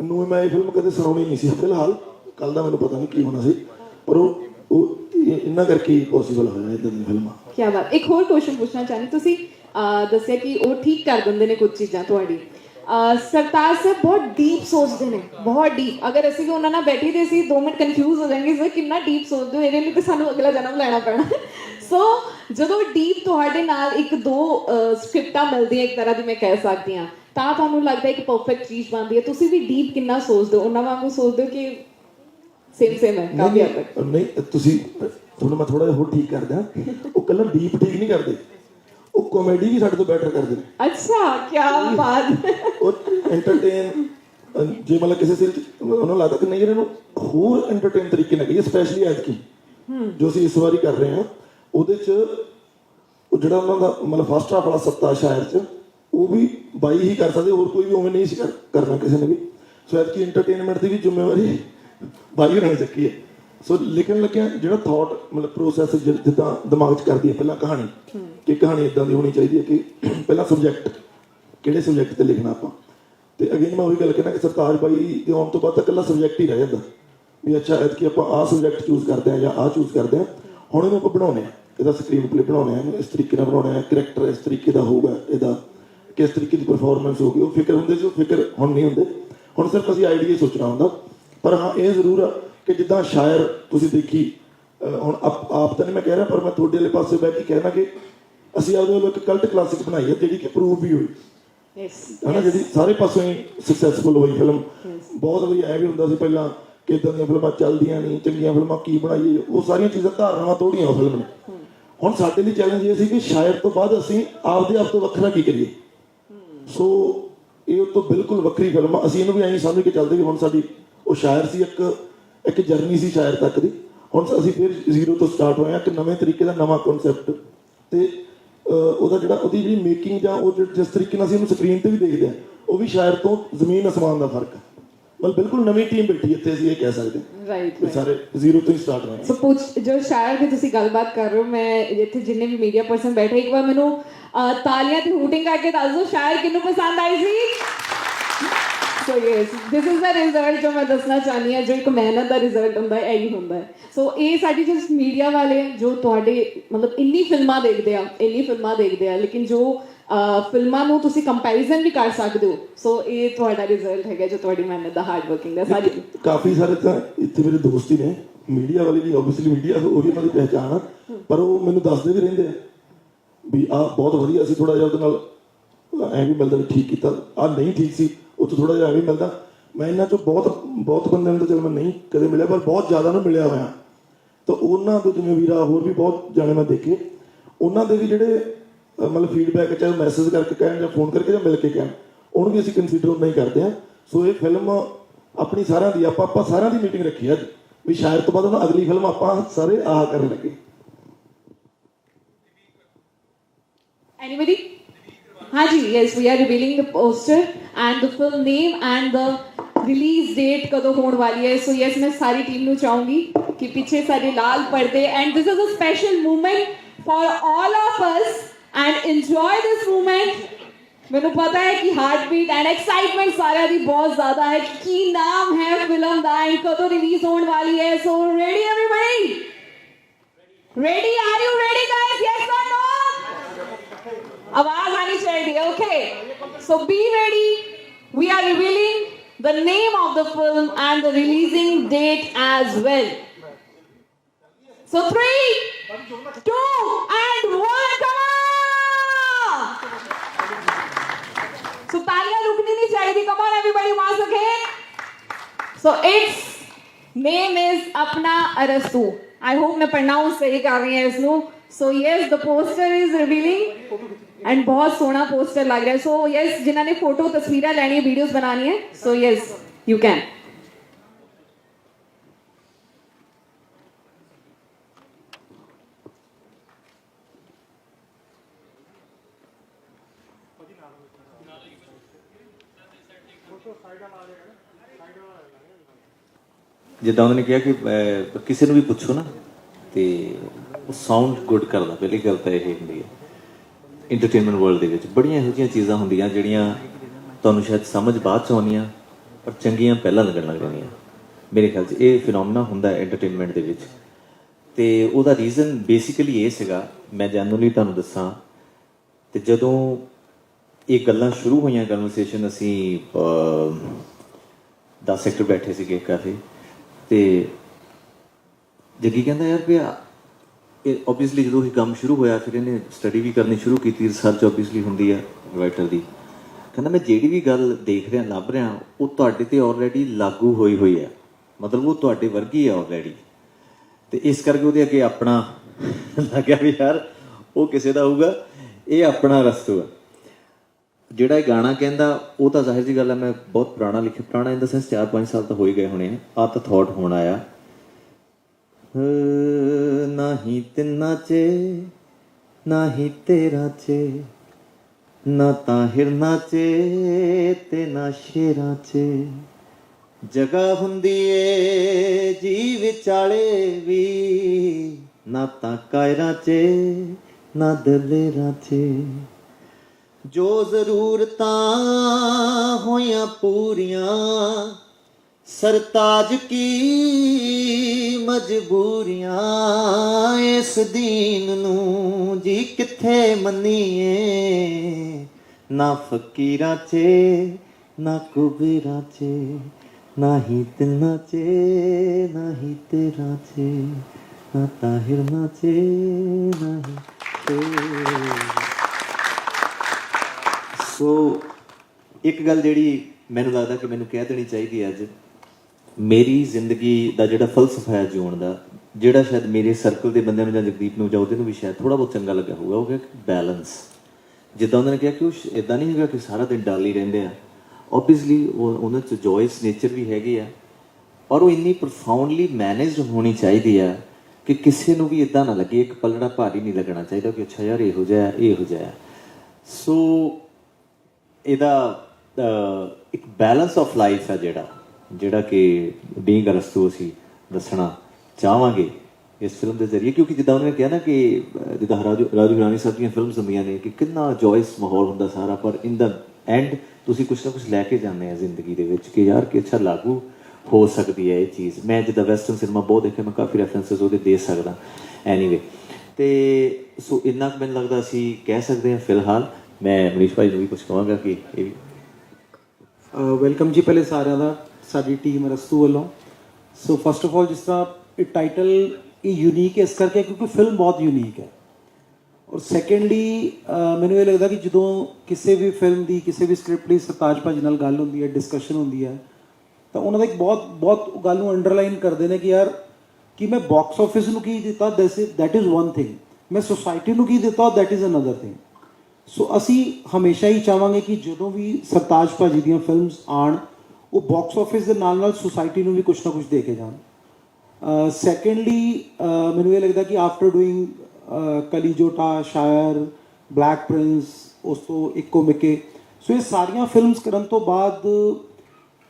ਨੂੰ ਮੈਂ ਇਹ ਫਿਲਮ ਕਦੇ ਸੁਣਾਉਣੀ ਨਹੀਂ ਸੀ। ਫਿਲਹਾਲ ਕੱਲ ਦਾ ਮੈਨੂੰ ਪਤਾ ਨਹੀਂ ਕੀ ਹੋਣਾ ਸੀ। ਪਰ ਉਹ ਉਹ ਇਹ- ਕਰਕੇ ਪੋਸੀਬਲ ਹੋਇਆ ਇਦਾਂ ਦੀਆਂ ਫਿਲਮਾਂ ਕੀ ਬਾਤ। ਇੱਕ ਹੋਰ ਕੁਐਸਚਨ ਪੁੱਛਣਾ ਚਾਹੁੰਦੀ ਤੁਸੀਂ ਦੱਸਿਆ ਕਿ ਉਹ ਠੀਕ ਕਰ ਦਿੰਦੇ ਨੇ ਕੁਝ ਚੀਜ਼ਾਂ ਤੁਹਾਡੀ। ਸਰਤਾਜ ਸਰ ਬਹੁਤ ਡੀਪ ਸੋਚਦੇ ਨੇ। ਬਹੁਤ ਡੀਪ ਅਗਰ ਅਸੀਂ ਉਹਨਾਂ ਨਾਲ ਬੈਠੀ ਤੇ ਅਸੀਂ 2 ਮਿੰਟ ਕਨਫਿਊਜ਼ ਹੋ ਜਾਵਾਂਗੇ ਸਰ ਕਿੰਨਾ ਡੀਪ ਸੋਚਦੇ ਹੋ, ਇਹਦੇ ਲਈ ਤਾਂ ਸਾਨੂੰ ਅਗਲਾ ਜਨਮ ਲੈਣਾ ਪੈਣਾ। ਸੋ ਜਦੋਂ ਡੀਪ ਤੁਹਾਡੇ ਨਾਲ ਇੱਕ ਦੋ ਸਕ੍ਰਿਪਟਾਂ ਮਿਲਦੀਆਂ ਇੱਕ ਤਰ੍ਹਾਂ ਦੀ ਮੈਂ ਕਹਿ ਸਕਦੀ ਹਾਂ। ਤਾਂ ਤੁਹਾਨੂੰ ਲੱਗਦਾ ਹੈ ਕਿ ਪਰਫੈਕਟ ਚੀਜ਼ ਬਣਦੀ ਹੈ? ਤੁਸੀਂ ਵੀ ਡੀਪ ਕਿੰਨਾ ਸੋਚਦੇ ਹੋ? ਉਹਨਾਂ ਵਾਂਗੂ ਸੋਚਦੇ ਹੋ ਕਿ ਸੇਮ ਸੇਮ ਹੈ ਕਾਫੀ ਹੱਦ ਤੱਕ? ਨਹੀਂ ਤੁਸੀਂ ਤੁਹਾਨੂੰ ਮੈਂ ਥੋੜਾ ਜਿਹਾ ਹੋਰ ਠੀਕ ਕਰਦਾ ਉਹ ਕੱਲਾ ਡੀਪ ਠੀਕ ਨਹੀਂ ਕਰਦੇ। ਉਹ ਕਾਮੇਡੀ ਵੀ ਸਾਡੇ ਤੋਂ ਬੈਟਰ ਕਰਦੇ ਨੇ। ਅੱਛਾ ਕੀ ਬਾਤ ਉਹ ਐਂਟਰਟੇਨ ਜੇ ਮਤਲਬ ਕਿਸੇ ਸੀਨ ਉਹਨਾਂ ਨੂੰ ਲੱਗਦਾ ਕਿ ਨਹੀਂ ਇਹਨਾਂ ਨੂੰ ਹੋਰ ਐਂਟਰਟੇਨ ਤਰੀਕੇ ਨਾਲ ਕਰੀਏ ਸਪੈਸ਼ਲੀ ਐਤ ਕੀ ਜੋ ਅਸੀਂ ਇਸ ਵਾਰੀ ਕਰ ਰਹੇ ਹਾਂ। ਉਹਦੇ ਚ ਉਹ ਜਿਹੜਾ ਉਹਨਾਂ ਦਾ ਮਤਲਬ ਫਸਟ ਹਾਫ ਵਾਲਾ ਸੱਤਾ ਸ਼ਾਇਰ ਚ ਉਹ ਵੀ ਬਾਈ ਹੀ ਕਰ ਸਕਦੇ ਹੋਰ ਕੋਈ ਵੀ ਉਵੇਂ ਨਹੀਂ ਸੀ ਕਰ- ਕਰਨਾ ਕਿਸੇ ਨੇ ਵੀ। ਸੋ ਐਤ ਕੀ ਐਂਟਰਟੇਨਮੈਂਟ ਦੀ ਵੀ ਜ਼ਿੰਮੇਵਾਰੀ ਬਾਈ ਨੇ ਚੱਕੀ ਹੈ। ਸੋ ਲਿਖਣ ਲੱਗਿਆ ਜਿਹੜਾ ਥਾਟ ਮਤਲਬ ਪ੍ਰੋਸੈਸ ਜਿੱਦਾਂ ਦਿਮਾਗ 'ਚ ਕਰਦੀ ਹੈ ਪਹਿਲਾਂ ਕਹਾਣੀ ਕਿ ਕਹਾਣੀ ਇਦਾਂ ਦੀ ਹੋਣੀ ਚਾਹੀਦੀ ਹੈ ਕਿ ਪਹਿਲਾਂ ਸਬਜੈਕਟ ਕਿਹੜੇ ਸਬਜੈਕਟ ਤੇ ਲਿਖਣਾ ਆਪਾਂ? ਤੇ ਅਗੇਨ ਮੈਂ ਉਹੀ ਗੱਲ ਕਹਿਣਾ ਕਿ ਸਰਤਾਜ ਬਾਈ ਦੇ ਆਉਣ ਤੋਂ ਬਾਅਦ ਤਾਂ ਇਕੱਲਾ ਸਬਜੈਕਟ ਹੀ ਰਹਿ ਜਾਂਦਾ। ਵੀ ਅੱਛਾ ਐਤਕੀ ਆਪਾਂ ਆਹ ਸਬਜੈਕਟ ਚੂਜ਼ ਕਰਦੇ ਆ ਜਾਂ ਆਹ ਚੂਜ਼ ਕਰਦੇ ਆ ਹੁਣ ਇਹਨੂੰ ਆਪਾਂ ਬਣਾਉਣੇ ਆ ਇਹਦਾ ਸਕਰੀਨ ਪਲੇ ਬਣਾਉਣੇ ਆ ਇਸ ਤਰੀਕੇ ਨਾਲ ਬਣਾਉਣੇ ਆ ਕੈਰੈਕਟਰ ਇਸ ਤਰੀਕੇ ਦਾ ਹੋਊਗਾ ਇਹਦਾ। ਕਿਸ ਤਰੀਕੇ ਦੀ ਪਰਫਾਰਮੈਂਸ ਹੋਊਗੀ ਉਹ ਫਿਕਰ ਹੁੰਦੇ ਸੀ ਉਹ ਫਿਕਰ ਹੁਣ ਨਹੀਂ ਹੁੰਦੇ। ਹੁਣ ਸਿਰਫ ਅਸੀਂ ਆਈਡੀਆ ਸੋਚਣਾ ਹੁੰਦਾ। ਪਰ ਹਾਂ ਇਹ ਜ਼ਰੂਰ ਆ ਕਿ ਜਿੱਦਾਂ ਸ਼ਾਇਰ ਤੁਸੀਂ ਦੇਖੀ ਹੁਣ ਆਪ ਆਪ ਤਾਂ ਨਹੀਂ ਮੈਂ ਕਹਿ ਰਿਹਾ ਪਰ ਮੈਂ ਤੁਹਾਡੇ ਵਾਲੇ ਪਾਸੇ ਬੈਠ ਕੇ ਕਹਿਣਾ ਕਿ ਅਸੀਂ ਆਪਦੇ ਵੱਲੋਂ ਇੱਕ ਕਲਟ ਕਲਾਸਿਕ ਬਣਾਈ ਹੈ ਜਿਹੜੀ ਕਿ ਪ੍ਰੂਵ ਵੀ ਹੋਈ। ਯੈਸ ਹਨਾ ਜਿਹੜੀ ਸਾਰੇ ਪਾਸੋਂ ਹੀ ਸਕਸੈਸਫੁਲ ਹੋਈ ਫਿਲਮ ਬਹੁਤ ਵਾਰੀ ਐ ਵੀ ਹੁੰਦਾ ਸੀ ਪਹਿਲਾਂ ਕਿ ਇਦਾਂ ਦੀਆਂ ਫਿਲਮਾਂ ਚੱਲਦੀਆਂ ਨਹੀਂ ਚੰਗੀਆਂ ਫਿਲਮਾਂ ਕੀ ਬਣਾਈਏ ਉਹ ਸਾਰੀਆਂ ਚੀਜ਼ਾਂ ਧਾਰਨਾਵਾਂ ਤੋੜੀਆਂ ਉਹ ਫਿਲਮ ਨੇ। ਹੁਣ ਸਾਡੇ ਲਈ ਚੈਲੰਜ ਇਹ ਸੀ ਕਿ ਸ਼ਾਇਰ ਤੋਂ ਬਾਅਦ ਅਸੀਂ ਆਪਦੇ ਆਪ ਤੋਂ ਵੱਖਰਾ ਕੀ ਕਰੀਏ? ਸੋ ਇਹ ਉਹ ਤੋਂ ਬਿਲਕੁਲ ਵੱਖਰੀ ਫਿਲਮ ਆ। ਅਸੀਂ ਇਹਨੂੰ ਵੀ ਐਂ ਸਮਝ ਕੇ ਚੱਲਦੇ ਕਿ ਹੁਣ ਸਾਡੀ ਉਹ ਸ਼ਾਇਰ ਸੀ ਇੱਕ ਇੱਕ ਜਰਨੀ ਸੀ ਸ਼ਾਇਰ ਤੱਕ ਦੀ। ਹੁਣ ਅਸੀਂ ਫਿਰ ਜ਼ੀਰੋ ਤੋਂ ਸਟਾਰਟ ਹੋਏ ਆ ਕਿ ਨਵੇਂ ਤਰੀਕੇ ਦਾ ਨਵਾਂ ਕਨਸੈਪਟ ਤੇ ਉਹਦਾ ਜਿਹੜਾ ਉਹਦੀ ਜਿਹੜੀ ਮੇਕਿੰਗ ਜਾਂ ਉਹ ਜਿ- ਜਿਸ ਤਰੀਕੇ ਨਾਲ ਅਸੀਂ ਉਹਨੂੰ ਸਕਰੀਨ ਤੇ ਵੀ ਦੇਖਦੇ ਆ ਉਹ ਵੀ ਸ਼ਾਇਰ ਤੋਂ ਜ਼ਮੀਨ ਅਸਮਾਨ ਦਾ ਫ਼ਰਕ ਹੈ। ਮਤਲਬ ਬਿਲਕੁਲ ਨਵੀਂ ਟੀਮ ਬੈਠੀ ਇੱਥੇ ਅਸੀਂ ਇਹ ਕਹਿ ਸਕਦੇ ਰਾਈਟ ਸਾਰੇ ਜ਼ੀਰੋ ਤੋਂ ਹੀ ਸਟਾਰਟ ਹੋਏ। ਸੋ ਪੁੱਛ ਜੋ ਸ਼ਾਇਰ ਦੀ ਤੁਸੀਂ ਗੱਲਬਾਤ ਕਰ ਰਹੇ ਹੋ ਮੈਂ ਇੱਥੇ ਜਿੰਨੇ ਵੀ ਮੀਡੀਆ ਪਰਸਨ ਬੈਠੇ ਇੱਕ ਵਾਰ ਮੈਨੂੰ ਤਾਲੀਆਂ ਤੇ ਹੂਟਿੰਗ ਕਰਕੇ ਦੱਸ ਦਿਓ ਸ਼ਾਇਰ ਕਿਹਨੂੰ ਪਸੰਦ ਆਈ ਸੀ? So yes this is the result ਜੋ ਮੈਂ ਦੱਸਣਾ ਚਾਹਨੀ ਹਾਂ ਜੋ ਇੱਕ ਮਿਹਨਤ ਦਾ ਰਿਜ਼ਲਟ ਹੁੰਦਾ ਹੈ ਇਹੀ ਹੁੰਦਾ ਹੈ। ਸੋ ਇਹ ਸਾਡੀ ਜਿਸ ਮੀਡੀਆ ਵਾਲੇ ਜੋ ਤੁਹਾਡੇ ਮਤਲਬ ਇੰਨੀ ਫਿਲਮਾਂ ਦੇਖਦੇ ਆ ਇੰਨੀ ਫਿਲਮਾਂ ਦੇਖਦੇ ਆ ਲੇਕਿਨ ਜੋ ਫਿਲਮਾਂ ਨੂੰ ਤੁਸੀਂ ਕੰਪੈਰੀਜ਼ਨ ਵੀ ਕਰ ਸਕਦੇ ਹੋ। ਸੋ ਇਹ ਤੁਹਾਡਾ ਰਿਜ਼ਲਟ ਹੈਗਾ ਜੋ ਤੁਹਾਡੀ ਮਿਹਨਤ ਦਾ ਹਾਰਡ ਵਰਕਿੰਗ ਦਾ। ਸਾਡੀ ਕਾਫੀ ਸਾਰੇ ਤਾਂ ਇੱਥੇ ਮੇਰੇ ਦੋਸਤ ਹੀ ਨੇ। ਮੀਡੀਆ ਵਾਲੇ ਵੀ ਆਬਵੀਅਸਲੀ ਮੀਡੀਆ ਉਹ ਵੀ ਉਹਨਾਂ ਦੀ ਪਹਿਚਾਣ ਆ। ਪਰ ਉਹ ਮੈਨੂੰ ਦੱਸਦੇ ਵੀ ਰਹਿੰਦੇ ਆ ਵੀ ਆ ਬਹੁਤ ਵਧੀਆ ਸੀ ਥੋੜਾ ਜਿਹਾ ਉਹਦੇ ਨਾਲ ਐ ਵੀ ਮਿਲਦਾ ਠੀਕ ਕੀਤਾ। ਆ ਨਹੀਂ ਠੀਕ ਸੀ ਉਹ ਤੋਂ ਥੋੜਾ ਜਿਹਾ ਐ ਵੀ ਮਿਲਦਾ। ਮੈਂ ਇਹਨਾਂ ਚੋਂ ਬਹੁਤ ਬਹੁਤ ਬੰਦਿਆਂ ਨੂੰ ਤਾਂ ਚਲ ਮੈਂ ਨਹੀਂ ਕਦੇ ਮਿਲਿਆ ਪਰ ਬਹੁਤ ਜ਼ਿਆਦਾ ਨੂੰ ਮਿਲਿਆ ਹੋਇਆ। ਤਾਂ ਉਹਨਾਂ ਤੋਂ ਜਿਵੇਂ ਵੀਰਾ ਹੋਰ ਵੀ ਬਹੁਤ ਜਾਣੇ ਮੈਂ ਦੇਖੇ। ਉਹਨਾਂ ਦੇ ਵੀ ਜਿਹੜੇ ਮਤਲਬ ਫੀਡਬੈਕ ਚਾਹੇ ਮੈਸੇਜ ਕਰਕੇ ਕਹਿਣ ਜਾਂ ਫੋਨ ਕਰਕੇ ਜਾਂ ਮਿਲ ਕੇ ਕਹਿਣ ਉਹਨੂੰ ਵੀ ਅਸੀਂ ਕੰਸੀਡਰ ਨਹੀਂ ਕਰਦੇ ਆ ਸੋ ਇਹ ਫਿਲਮ ਆਪਣੀ ਸਾਰਿਆਂ ਦੀ ਆਪਾਂ ਆਪਾਂ ਸਾਰਿਆਂ ਦੀ ਮੀਟਿੰਗ ਰੱਖੀ ਅੱਜ। ਵੀ ਸ਼ਾਇਦ ਤੋਂ ਬਾਅਦ ਉਹਨਾਂ ਅਗਲੀ ਫਿਲਮ ਆਪਾਂ ਸਾਰੇ ਆਹ ਕਰਨ ਲੱਗੇ। Anybody? Haji, yes, we are revealing the poster and the film name and the release date ਕਦੋਂ ਹੋਣ ਵਾਲੀ ਹੈ। ਸੋ ਯੈਸ ਮੈਂ ਸਾਰੀ ਟੀਮ ਨੂੰ ਚਾਹੂੰਗੀ ਕਿ ਪਿੱਛੇ ਸਾਡੇ ਲਾਲ ਪਰਦੇ and this is a special moment for all of us and enjoy this moment मैंने पता है कि हार्ट बीट एंड एक्साइटमेंट सारा भी बहुत ज्यादा है की नाम है फिल्म द एंकर तो रिलीज होने वाली है so ready everybody ready are you ready guys yes और नो आवाज आनी चाहिए okay so be ready we are revealing the name of the film and the releasing date as well. So three, two, and one. So तालियां रुकनी नहीं चाहिए come on everybody once again so it's name is Apna Arastu I hope मैं pronouns सही कर रही है इसनु so yes the poster is revealing and बहुत सोहना पोस्टर लग रहा है सो यस जिन्होंने फोटो तस्वीरें लेनी वीडियोस बनानी है सो यस यू कैन ਜਿੱਦਾਂ ਉਹਨਾਂ ਨੇ ਕਿਹਾ ਕਿ ਕਿਸੇ ਨੂੰ ਵੀ ਪੁੱਛੋ ਨਾ ਤੇ ਉਹ ਸਾਊਂਡ ਗੁੱਡ ਕਰਦਾ ਪਹਿਲੀ ਗੱਲ ਤਾਂ ਇਹ ਹੁੰਦੀ ਹੈ ਐਂਟਰਟੇਨਮੈਂਟ ਵਰਲਡ ਦੇ ਵਿੱਚ। ਬੜੀਆਂ ਇਹੋ ਜਿਹੀਆਂ ਚੀਜ਼ਾਂ ਹੁੰਦੀਆਂ ਜਿਹੜੀਆਂ ਤੁਹਾਨੂੰ ਸ਼ਾਇਦ ਸਮਝ ਬਾਅਦ ਚ ਆਉਣੀਆਂ ਪਰ ਚੰਗੀਆਂ ਪਹਿਲਾਂ ਲੱਗਣ ਲੱਗ ਜਾਂਦੀਆਂ। ਮੇਰੇ ਖਿਆਲ 'ਚ ਇਹ ਫਿਨੋਮੀਨਾ ਹੁੰਦਾ ਹੈ ਐਂਟਰਟੇਨਮੈਂਟ ਦੇ ਵਿੱਚ। ਤੇ ਉਹਦਾ ਰੀਜ਼ਨ ਬੇਸਿਕਲੀ ਇਹ ਸੀਗਾ ਮੈਂ ਜੈਨੂਅਲੀ ਤੁਹਾਨੂੰ ਦੱਸਾਂ ਤੇ ਜਦੋਂ ਇਹ ਗੱਲਾਂ ਸ਼ੁਰੂ ਹੋਈਆਂ ਕਨਵਰਸੇਸ਼ਨ ਅਸੀਂ ਅਹ, 10 ਸੈਕਟਰ ਬੈਠੇ ਸੀਗੇ ਕਾਫੀ ਤੇ ਜੱਗੀ ਕਹਿੰਦਾ ਯਾਰ ਵੀ ਆ- ਇਹ ਆਬਵੀਅਸਲੀ ਜਦੋਂ ਇਹ ਕੰਮ ਸ਼ੁਰੂ ਹੋਇਆ, ਫਿਰ ਇਹਨੇ ਸਟੱਡੀ ਵੀ ਕਰਨੀ ਸ਼ੁਰੂ ਕੀਤੀ ਰਿਸਰਚ ਆਬਵੀਅਸਲੀ ਹੁੰਦੀ ਆ ਰਾਈਟਰ ਦੀ। ਕਹਿੰਦਾ ਮੈਂ ਜਿਹੜੀ ਵੀ ਗੱਲ ਦੇਖ ਰਿਹਾ, ਲੱਭ ਰਿਹਾ, ਉਹ ਤੁਹਾਡੇ ਤੇ ਆਲਰੇਡੀ ਲਾਗੂ ਹੋਈ ਹੋਈ ਹੈ ਮਤਲਬ ਉਹ ਤੁਹਾਡੇ ਵਰਗੀ ਹੈ ਆਲਰੇਡੀ ਤੇ ਇਸ ਕਰਕੇ ਉਹਦੇ ਅੱਗੇ ਆਪਣਾ ਲੱਗਿਆ ਵੀ ਯਾਰ, ਉਹ ਕਿਸੇ ਦਾ ਹੋਊਗਾ, ਇਹ ਆਪਣਾ ਰਸਤੂ ਹੈ ਜਿਹੜਾ ਇਹ ਗਾਣਾ ਕਹਿੰਦਾ, ਉਹ ਤਾਂ ਜ਼ਾਹਿਰ ਜੀ ਗੱਲ ਹੈ, ਮੈਂ ਬਹੁਤ ਪੁਰਾਣਾ ਲਿਖਿਆ, ਪੁਰਾਣਾ ਇਨ ਦਾ ਸੈਂਸ 4-5 ਸਾਲ ਤਾਂ ਹੋ ਹੀ ਗਏ ਹੋਣੇ ਆ। ਆ ਥਾਟ ਹੋਣ ਆਇਆ। ਨਹੀਂ ਤਿੰਨਾ ਚ, ਨਹੀਂ ਤੇਰਾ ਚ, ਨਾ ਤਾਂ ਹਿਰਨਾ ਚ ਤੇ ਨਾ ਸ਼ੇਰਾਂ ਚ। ਜਗਾ ਹੁੰਦੀ ਏ ਜੀ ਵਿਚਾਲੇ ਵੀ, ਨਾ ਤਾਂ ਕਾਇਰਾਂ ਚ, ਨਾ ਦਲੇਰਾਂ ਚ। ਜੋ ਜ਼ਰੂਰਤਾਂ ਹੋਈਆਂ ਪੂਰੀਆਂ, ਸਰਤਾਜ ਕੀ ਮਜਬੂਰੀਆਂ, ਇਸ ਦੀਨ ਨੂੰ ਜੀ ਕਿੱਥੇ ਮੰਨੀਏ? ਨਾ ਫਕੀਰਾਂ 'ਚ, ਨਾ ਕੁਬੇਰਾਂ 'ਚ, ਨਾ ਹੀ ਤਿੰਨਾਂ 'ਚ, ਨਾ ਹੀ ਤੇਰਾਂ 'ਚ, ਨਾ ਤਾਹਿਰਨਾ 'ਚ, ਨਾ ਹੀ ਤੇਰਾਂ ਸੋ ਇੱਕ ਗੱਲ ਜਿਹੜੀ ਮੈਨੂੰ ਲੱਗਦਾ ਕਿ ਮੈਨੂੰ ਕਹਿ ਦੇਣੀ ਚਾਹੀਦੀ ਹੈ ਅੱਜ ਮੇਰੀ ਜ਼ਿੰਦਗੀ ਦਾ ਜਿਹੜਾ ਫਲਸਫਾ ਹੈ ਜਿਉਣ ਦਾ ਜਿਹੜਾ ਸ਼ਾਇਦ ਮੇਰੇ ਸਰਕਲ ਦੇ ਬੰਦਿਆਂ ਨੂੰ ਜਾਂ ਜਗਦੀਪ ਨੂੰ ਜਾਂ ਉਹਦੇ ਨੂੰ ਵੀ ਸ਼ਾਇਦ ਥੋੜਾ ਬਹੁਤ ਚੰਗਾ ਲੱਗਾ ਹੋਊਗਾ ਉਹ ਕਿ ਬੈਲੈਂਸ ਜਿੱਦਾਂ ਉਹਨਾਂ ਨੇ ਕਿਹਾ ਕਿ ਉਹ ਇਦਾਂ ਨਹੀਂ ਹੈਗਾ ਕਿ ਸਾਰਾ ਦਿਨ ਡਾਲ ਹੀ ਰਹਿੰਦੇ ਆ ਆਬਵੀਅਸਲੀ ਉਹਨਾਂ ਚ ਜੋਇਸ ਨੇਚਰ ਵੀ ਹੈਗੇ ਆ ਔਰ ਉਹ ਇੰਨੀ ਪ੍ਰੋਫਾਉਂਡਲੀ ਮੈਨੇਜਡ ਹੋਣੀ ਚਾਹੀਦੀ ਆ ਕਿ ਕਿਸੇ ਨੂੰ ਵੀ ਇਦਾਂ ਨਾ ਲੱਗੇ ਇੱਕ ਪਲੜਾ ਭਾਰੀ ਨਹੀਂ ਲੱਗਣਾ ਚਾਹੀਦਾ ਕਿ ਅੱਛਾ ਯਾਰ ਇਹੋ ਜਿਹਾ ਹੈ, ਇਹੋ ਜਿਹਾ ਹੈ। ਸੋ ਇਹਦਾ ਇੱਕ ਬੈਲੈਂਸ ਆਫ ਲਾਈਫ ਹੈ ਜਿਹੜਾ ਜਿਹੜਾ ਕਿ ਬੀਇੰਗ ਅਰਸਤੂ ਅਸੀਂ ਦੱਸਣਾ ਚਾਹਾਂਗੇ ਇਸ ਫਿਲਮ ਦੇ ਜ਼ਰੀਏ। ਕਿਉਂਕਿ ਜਿੱਦਾਂ ਉਹਨੇ ਕਿਹਾ ਨਾ ਕਿ ਜਿੱਦਾਂ ਰਾਜੂ ਰਾਜੂ ਰਾਣੀ ਸਾਹਿਬ ਦੀਆਂ ਫਿਲਮਸ ਹੁੰਦੀਆਂ ਨੇ ਕਿ ਕਿੰਨਾ ਜੋਇਸ ਮਾਹੌਲ ਹੁੰਦਾ ਸਾਰਾ, ਪਰ ਇਨ ਦਾ ਐਂਡ ਤੁਸੀਂ ਕੁਝ ਨਾ ਕੁਝ ਲੈ ਕੇ ਜਾਂਦੇ ਆ ਜ਼ਿੰਦਗੀ ਦੇ ਵਿੱਚ ਕਿ ਯਾਰ ਕਿ ਅੱਛਾ ਲਾਗੂ ਹੋ ਸਕਦੀ ਹੈ ਇਹ ਚੀਜ਼। ਮੈਂ ਜਿੱਦਾਂ ਵੈਸਟਰਨ ਸਿਨੇਮਾ ਬਹੁਤ ਦੇਖਿਆ, ਮੈਂ ਕਾਫੀ ਰੈਫਰੈਂਸਸ ਉਹਦੇ ਦੇ ਸਕਦਾ। ਐਨੀਵੇ ਤੇ ਸੋ ਇੰਨਾ ਕੁ ਮੈਨੂੰ ਲੱਗਦਾ ਅਸੀਂ ਕਹਿ ਸਕਦੇ ਹਾਂ ਫਿਲਹਾਲ। ਮੈਂ ਮਨੀਸ਼ ਭਾਈ ਨੂੰ ਵੀ ਕੁਝ ਕਹਾਂਗਾ ਕਿ ਇਹ ਵੀ ਵੈਲਕਮ ਜੀ ਪਹਿਲੇ ਸਾਰਿਆਂ ਦਾ, ਸਾਡੀ ਟੀਮ ਰਸਤੂ ਵੱਲੋਂ। ਸੋ ਫਸਟ ਆਫ ਆਲ ਜਿਸ ਤਰ੍ਹਾਂ ਇਹ ਟਾਈਟਲ ਇਹ ਯੂਨੀਕ ਇਸ ਕਰਕੇ ਕਿਉਂਕਿ ਫਿਲਮ ਬਹੁਤ ਯੂਨੀਕ ਹੈ। ਔਰ ਸੈਕੰਡਲੀ ਮੈਨੂੰ ਇਹ ਲੱਗਦਾ ਕਿ ਜਦੋਂ ਕਿਸੇ ਵੀ ਫਿਲਮ ਦੀ, ਕਿਸੇ ਵੀ ਸਕ੍ਰਿਪਟ ਦੀ ਸਰਤਾਜ ਭਾਜੀ ਨਾਲ ਗੱਲ ਹੁੰਦੀ ਹੈ ਡਿਸਕਸ਼ਨ ਹੁੰਦੀ ਹੈ, ਤਾਂ ਉਹਨਾਂ ਦਾ ਇੱਕ ਬਹੁਤ ਬਹੁਤ ਗੱਲ ਨੂੰ ਅੰਡਰਲਾਈਨ ਕਰਦੇ ਨੇ ਕਿ ਯਾਰ, ਕਿ ਮੈਂ ਬਾਕਸ ਆਫਿਸ ਨੂੰ ਕੀ ਦਿੱਤਾ ਦੈਟ ਇਜ਼ ਵਨ ਥਿੰਗ ਮੈਂ ਸੋਸਾਇਟੀ ਨੂੰ ਕੀ ਦਿੱਤਾ that is another thing so ਅਸੀਂ ਹਮੇਸ਼ਾ ਹੀ ਚਾਹਾਂਗੇ ਕਿ ਜਦੋਂ ਵੀ ਸਰਤਾਜ ਭਾਜੀ ਦੀਆਂ ਫਿਲਮਸ ਆਣ, ਉਹ ਬਾਕਸ ਆਫਿਸ ਦੇ ਨਾਲ ਨਾਲ ਸੋਸਾਇਟੀ ਨੂੰ ਵੀ ਕੁਝ ਨਾ ਕੁਝ ਦੇ ਕੇ ਜਾਣ। ਸੈਕੰਡਲੀ ਮੈਨੂੰ ਇਹ ਲੱਗਦਾ ਕਿ ਆਫਟਰ ਡੂਇੰਗ ਕਲੀ ਜੋਟਾ ਸ਼ਾਇਰ ਬਲੈਕ ਪ੍ਰਿੰਸ ਉਸ ਤੋਂ ਇੱਕੋ ਮਿੱਕੇ। ਸੋ ਇਹ ਸਾਰੀਆਂ ਫਿਲਮਸ ਕਰਨ ਤੋਂ ਬਾਅਦ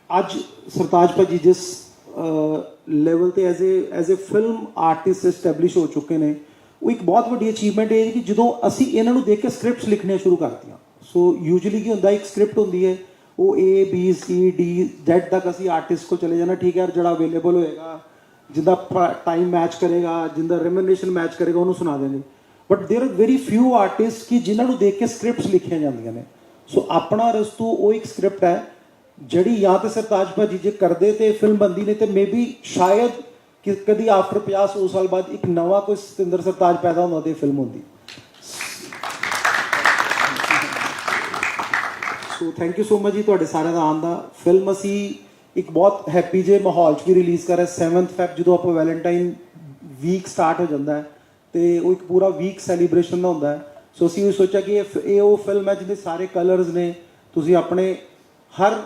ਅੱਜ ਸਰਤਾਜ ਭਾਜੀ ਜਿਸ ਲੈਵਲ ਤੇ as a as a film artist establish ਹੋ ਚੁੱਕੇ ਨੇ ਉਹ ਇੱਕ ਬਹੁਤ ਵੱਡੀ ਅਚੀਵਮੈਂਟ ਇਹ ਹੈ ਕਿ ਜਦੋਂ ਅਸੀਂ ਇਹਨਾਂ ਨੂੰ ਦੇਖ ਕੇ ਸਕ੍ਰਿਪਟਸ ਲਿਖਣੀਆਂ ਸ਼ੁਰੂ ਕਰਤੀਆਂ ਸੋ ਯੂਜੂਲੀ ਕੀ ਹੁੰਦਾ ਇੱਕ ਸਕ੍ਰਿਪਟ ਹੁੰਦੀ ਹੈ ਉਹ A B C D Z ਤੱਕ ਅਸੀਂ ਆਰਟਿਸਟ ਕੋਲ ਚਲੇ ਜਾਣਾ ਠੀਕ ਹੈ ਜਿਹੜਾ ਅਵੇਲੇਬਲ ਹੋਏਗਾ ਜਿੰਦਾ ਟਾਈਮ ਮੈਚ ਕਰੇਗਾ ਜਿੰਦਾ ਰੈਮੂਨਰੇਸ਼ਨ ਮੈਚ ਕਰੇਗਾ ਉਹਨੂੰ ਸੁਣਾ ਦੇਣਗੇ but there are very few artist ਕਿ ਜਿਨ੍ਹਾਂ ਨੂੰ ਦੇਖ ਕੇ ਸਕ੍ਰਿਪਟਸ ਲਿਖੀਆਂ ਜਾਂਦੀਆਂ ਨੇ ਸੋ ਆਪਣਾ ਰਸਤੂ ਉਹ ਇੱਕ ਸਕ੍ਰਿਪਟ ਹੈ ਜਿਹੜੀ ਜਾਂ ਤੇ ਸਰਤਾਜ ਭਾਜੀ ਜੇ ਕਰਦੇ ਤੇ ਫਿਲਮ ਬੰਦੀ ਨੇ ਤੇ ਮੇਬੀ ਸ਼ਾਇਦ ਕਿ ਕਦੀ ਆਫਟਰ 50 100 ਸਾਲ ਬਾਅਦ ਇੱਕ ਨਵਾਂ ਕੋਈ ਸਤਿੰਦਰ ਸਰਤਾਜ ਪੈਦਾ ਹੁੰਦਾ ਤੇ ਫਿਲਮ ਹੁੰਦੀ। So thank you so much ਜੀ ਤੁਹਾਡੇ ਸਾਰਿਆਂ ਦਾ ਆਉਣ ਦਾ। ਫਿਲਮ ਅਸੀਂ ਇੱਕ ਬਹੁਤ ਹੈਪੀ ਜੇ ਮਾਹੌਲ 'ਚ ਵੀ ਰਿਲੀਜ਼ ਕਰ ਰਹੇ। 7th ਫੈਬ ਜਦੋਂ ਆਪਾਂ ਵੈਲੈਂਟਾਈਨ ਵੀਕ ਸਟਾਰਟ ਹੋ ਜਾਂਦਾ ਹੈ ਤੇ ਉਹ ਇੱਕ ਪੂਰਾ ਵੀਕ ਸੈਲੀਬ੍ਰੇਸ਼ਨ ਦਾ ਹੁੰਦਾ ਹੈ। ਸੋ ਅਸੀਂ ਉਹ ਸੋਚਿਆ ਕਿ ਇਹ ਫ- ਇਹ ਉਹ ਫਿਲਮ ਹੈ ਜਿਹਦੇ ਸਾਰੇ ਕਲਰਸ ਨੇ। ਤੁਸੀਂ ਆਪਣੇ ਹਰ